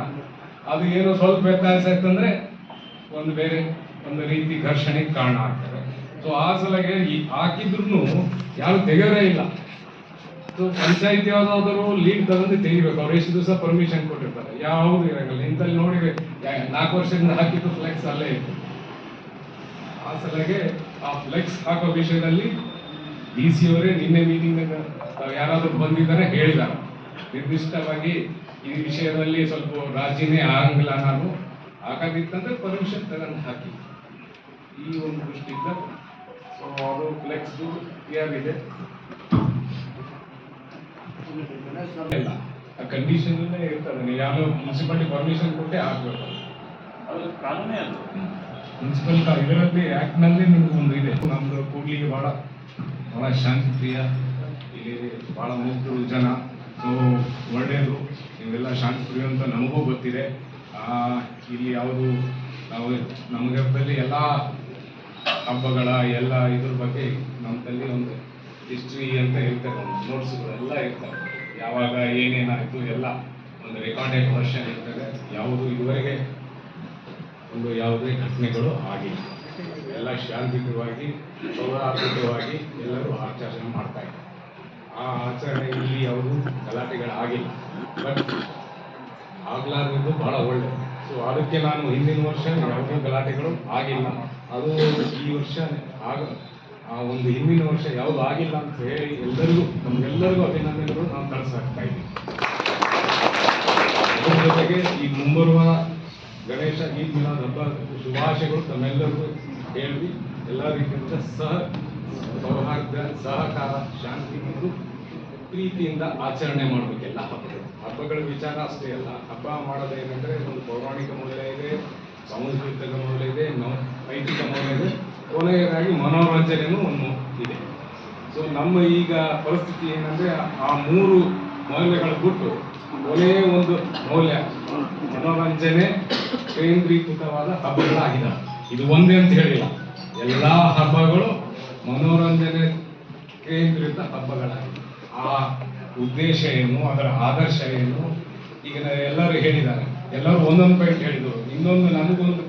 ಅದು ಏನೋ ಸ್ವಲ್ಪ ವ್ಯತ್ಯಾಸ ಆಯ್ತಂದ್ರೆ ಒಂದು ಬೇರೆ ಒಂದು ರೀತಿ ಘರ್ಷಣೆಗೆ ಕಾರಣ ಆಗ್ತದೆ. ಸೊ ಆ ಸಲಗೆ ಈ ಹಾಕಿದ್ರು ಯಾರು ತೆಗೆಯೋರೇ ಇಲ್ಲ. ಸೊ ಪಂಚಾಯತಿ ಯಾವುದಾದ್ರು ಲೀಡ್ ತಗೊಂಡು ತೆಗಿಬೇಕು. ಅವ್ರು ಎಷ್ಟು ದಿವಸ ಪರ್ಮಿಷನ್ ಕೊಟ್ಟಿರ್ತಾರೆ. ಯಾವುದು ಇರಂಗಿಲ್ಲ. ಇಂಥಲ್ಲಿ ನೋಡಿದ್ರೆ ನಾಲ್ಕು ವರ್ಷದಿಂದ ಹಾಕಿದ್ದು ಫ್ಲೆಕ್ಸ್ ಅಲ್ಲೇ ಇತ್ತು. ಆ ಸಲಗೆ ಆ ಫ್ಲೆಕ್ಸ್ ಹಾಕೋ ವಿಷಯದಲ್ಲಿ ಡಿ ಸಿ ಅವರೇ ನಿನ್ನೆ ಮೀಟಿಂಗ್ ಯಾರಾದರೂ ಬಂದಿದ್ದಾರೆ ಹೇಳಿದ್ದಾರೆ. ನಿರ್ದಿಷ್ಟವಾಗಿ ಈ ವಿಷಯದಲ್ಲಿ ಸ್ವಲ್ಪ ರಾಜಿನೇ ಆಗಂಗಿಲ್ಲ ನಾನು. ಹಾಗಾಗಿತ್ತಂದ್ರೆ ಪರ್ಮಿಷನ್ ತಗೊಂಡು ಹಾಕಿ. ಈ ಒಂದು ದೃಷ್ಟಿಯಿಂದ ಸೊ ಅದು ಫ್ಲೆಕ್ಸ್ ಕ್ಲಿಯರ್ ಇದೆ. ಇಲ್ಲ. ಆ ಕಂಡೀಷನ್ ಇರ್ತದೆ ಯಾರು ಮುನ್ಸಿಪಾಲಿಟಿ ಪರ್ಮಿಷನ್ ಕೊಟ್ಟೆ ಆಗ್ಬೇಕು. ಅದು ಕಾನೂನೇ ಅದು. ಮುನ್ಸಿಪಲ್ ಇದರಲ್ಲಿ ಆಕ್ಟ್ನಲ್ಲಿ ನಿಮ್ಗೆ ಒಂದು ಇದೆ. ನಮ್ದು ಕೂಡ್ಲಿಗೆ ಭಾಳ ಬಹಳ ಶಾಂತಿ ಪ್ರಿಯ ಇಲ್ಲಿ ಬಹಳ ಮುಗ್ಧರು ಜನ. ಸೊ ಒಳ್ಳೆಯದು. ನೀವೆಲ್ಲ ಶಾಂತಿ ಪ್ರಿಯ ಅಂತ ನಮಗೂ ಗೊತ್ತಿದೆ. ಇಲ್ಲಿ ಯಾವುದು, ನಾವು ನಮಗದಲ್ಲಿ ಎಲ್ಲ ಹಬ್ಬಗಳ, ಎಲ್ಲ ಇದ್ರ ಬಗ್ಗೆ ನಮ್ಮಲ್ಲಿ ಒಂದು ಹಿಸ್ಟ್ರಿ ಅಂತ ಇರ್ತಾರೆ ನೋಟ್ಸ್ಗಳೆಲ್ಲ ಇರ್ತವೆ. ಯಾವಾಗ ಏನೇನಾಯಿತು ಎಲ್ಲ ಒಂದು ರೆಕಾರ್ಡೆಡ್ ವರ್ಷನ್ ಇರ್ತದೆ. ಯಾವುದು ಇದುವರೆಗೆ ಒಂದು ಯಾವುದೇ ಘಟನೆಗಳು ಆಗಿಲ್ಲ. ಎಲ್ಲ ಶಾಂತಿಯುತವಾಗಿ ಸೌಹಾರ್ದಯುತವಾಗಿ ಎಲ್ಲರೂ ಆಚರಣೆ ಮಾಡ್ತಾ ಇದ್ದಾರೆ. ಆ ಆಚರಣೆ ಇಲ್ಲಿ ಯಾವುದು ಗಲಾಟೆಗಳಾಗಿಲ್ಲ ಬಟ್ ಆಗ್ಲಾರ್ದಿದ್ದು ಬಹಳ ಒಳ್ಳೆ. ಸೊ ಅದಕ್ಕೆ ನಾನು ಹಿಂದಿನ ವರ್ಷ ಯಾವುದೇ ಗಲಾಟೆಗಳು ಆಗಿಲ್ಲ. ಅದು ಈ ವರ್ಷ ಆಗ, ಆ ಒಂದು ಹಿಂದಿನ ವರ್ಷ ಯಾವುದು ಆಗಿಲ್ಲ ಅಂತ ಹೇಳಿ ಎಲ್ಲರಿಗೂ, ನಮಗೆಲ್ಲರಿಗೂ ಅಭಿನಂದನೆಗಳು ನಾವು ಕಳಿಸಾಕ್ತಾ ಇದ್ದೀವಿ ಅದ್ರ ಜೊತೆಗೆ ಈ ಮುಂಬರುವ ಗಣೇಶ ಈ ಮಿಲಾದ್ ಹಬ್ಬ ಶುಭಾಶಯಗಳು ತಮ್ಮೆಲ್ಲರಿಗೂ ಹೇಳಿ ಎಲ್ಲ ರೀತಿಯಿಂದ ಸಹ ಸೌಹಾರ್ದ, ಸಹಕಾರ, ಶಾಂತಿ ಮತ್ತು ಪ್ರೀತಿಯಿಂದ ಆಚರಣೆ ಮಾಡಬೇಕು ಎಲ್ಲ ಹಬ್ಬಗಳು. ಹಬ್ಬಗಳ ವಿಚಾರ ಅಷ್ಟೇ ಅಲ್ಲ. ಹಬ್ಬ ಮಾಡೋದೇನೆಂದರೆ ಒಂದು ಪೌರಾಣಿಕ ಮೌಲ್ಯ ಇದೆ, ಸಾಂಸ್ಕೃತಿಕ ಮೌಲ್ಯ ಇದೆ ನೌ ನೈತಿಕ ಮೌಲ್ಯ ಇದೆ. ಕೊನೆಯದಾಗಿ ಮನೋರಂಜನೆಯೂ ಒಂದು ಇದೆ. ಸೊ ನಮ್ಮ ಈಗ ಪರಿಸ್ಥಿತಿ ಏನಂದರೆ ಆ ಮೂರು ಮೌಲ್ಯಗಳು ಬಿಟ್ಟು ಕೊನೆಯ ಒಂದು ಮೌಲ್ಯ, ಮನೋರಂಜನೆ ಕೇಂದ್ರೀಕೃತವಾದ ಹಬ್ಬಗಳಾಗಿದೆ ಇದು ಒಂದೇ ಅಂತ ಹೇಳಿಲ್ಲ. ಎಲ್ಲ ಹಬ್ಬಗಳು ಮನೋರಂಜನೆ ಕೇಂದ್ರಿತ ಹಬ್ಬಗಳಾಗಿವೆ ಆ ಉದ್ದೇಶ ಏನು ಅದರ ಆದರ್ಶ ಏನು? ಈಗ ಎಲ್ಲರೂ ಹೇಳಿದ್ದಾರೆ. ಎಲ್ಲರೂ ಒಂದೊಂದು ಪಾಯಿಂಟ್ ಹೇಳಿದರು. ಇನ್ನೊಂದು ನನಗೊಂದು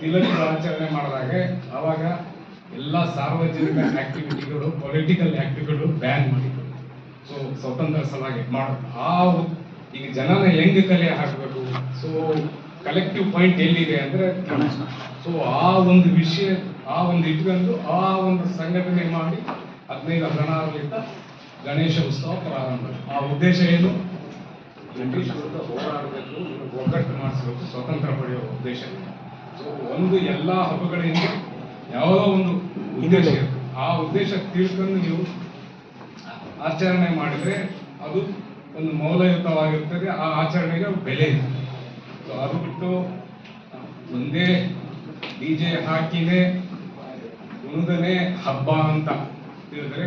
ತಿಲಕ ಆಚರಣೆ ಮಾಡಿದಾಗ ಅವಾಗ ಎಲ್ಲ ಸಾರ್ವಜನಿಕ ಆಕ್ಟಿವಿಟಿಗಳು ಪೊಲಿಟಿಕಲ್ ಆಕ್ಟಿವಿಟಿಗಳು ಬ್ಯಾನ್ ಮಾಡಿದ್ರು. ಸೊ ಸ್ವತಂತ್ರ ಸಲಾಗಿ ಮಾಡ ಆ ಈಗ ಜನನ ಹೆಂಗ್ ಕಲೆ ಹಾಕಬೇಕು? ಸೊ ಕಲೆಕ್ಟಿವ್ ಪಾಯಿಂಟ್ ಎಲ್ಲಿದೆ ಅಂದ್ರೆ ಸೊ ಆ ಒಂದು ವಿಷಯ ಆ ಒಂದು ಇಟ್ಕೊಂಡು ಆ ಒಂದು ಸಂಘಟನೆ ಮಾಡಿ ಹದಿನೈದು ಹದಿನಾರರಿಂದ ಗಣೇಶ ಉತ್ಸವ ಪ್ರಾರಂಭ. ಆ ಉದ್ದೇಶ ಏನು? ಬ್ರಿಟಿಷ್ ವಿರುದ್ಧ ಹೋರಾಡಬೇಕು ಒಗ್ಗಟ್ಟು ಮಾಡಿಸಬೇಕು ಸ್ವತಂತ್ರ ಪಡೆಯುವ ಉದ್ದೇಶ. ಸೊ ಒಂದು ಎಲ್ಲ ಹಬ್ಬಗಳಿಂದ ಯಾವುದೋ ಒಂದು ಉದ್ದೇಶ ಇರುತ್ತೆ. ಆ ಉದ್ದೇಶ ತಿಳ್ಕೊಂಡು ನೀವು ಆಚರಣೆ ಮಾಡಿದ್ರೆ ಅದು ಒಂದು ಮೌಲ್ಯಯುತವಾಗಿರ್ತದೆ ಆ ಆಚರಣೆಗೆ ಬೆಲೆ ಇದೆ. ಸೊ ಅದು ಬಿಟ್ಟು ಒಂದೇ ಡಿ ಜೆ ಹಾಕಿನೇ ಉಳಿದನೇ ಹಬ್ಬ ಅಂತ ತಿಳಿದ್ರೆ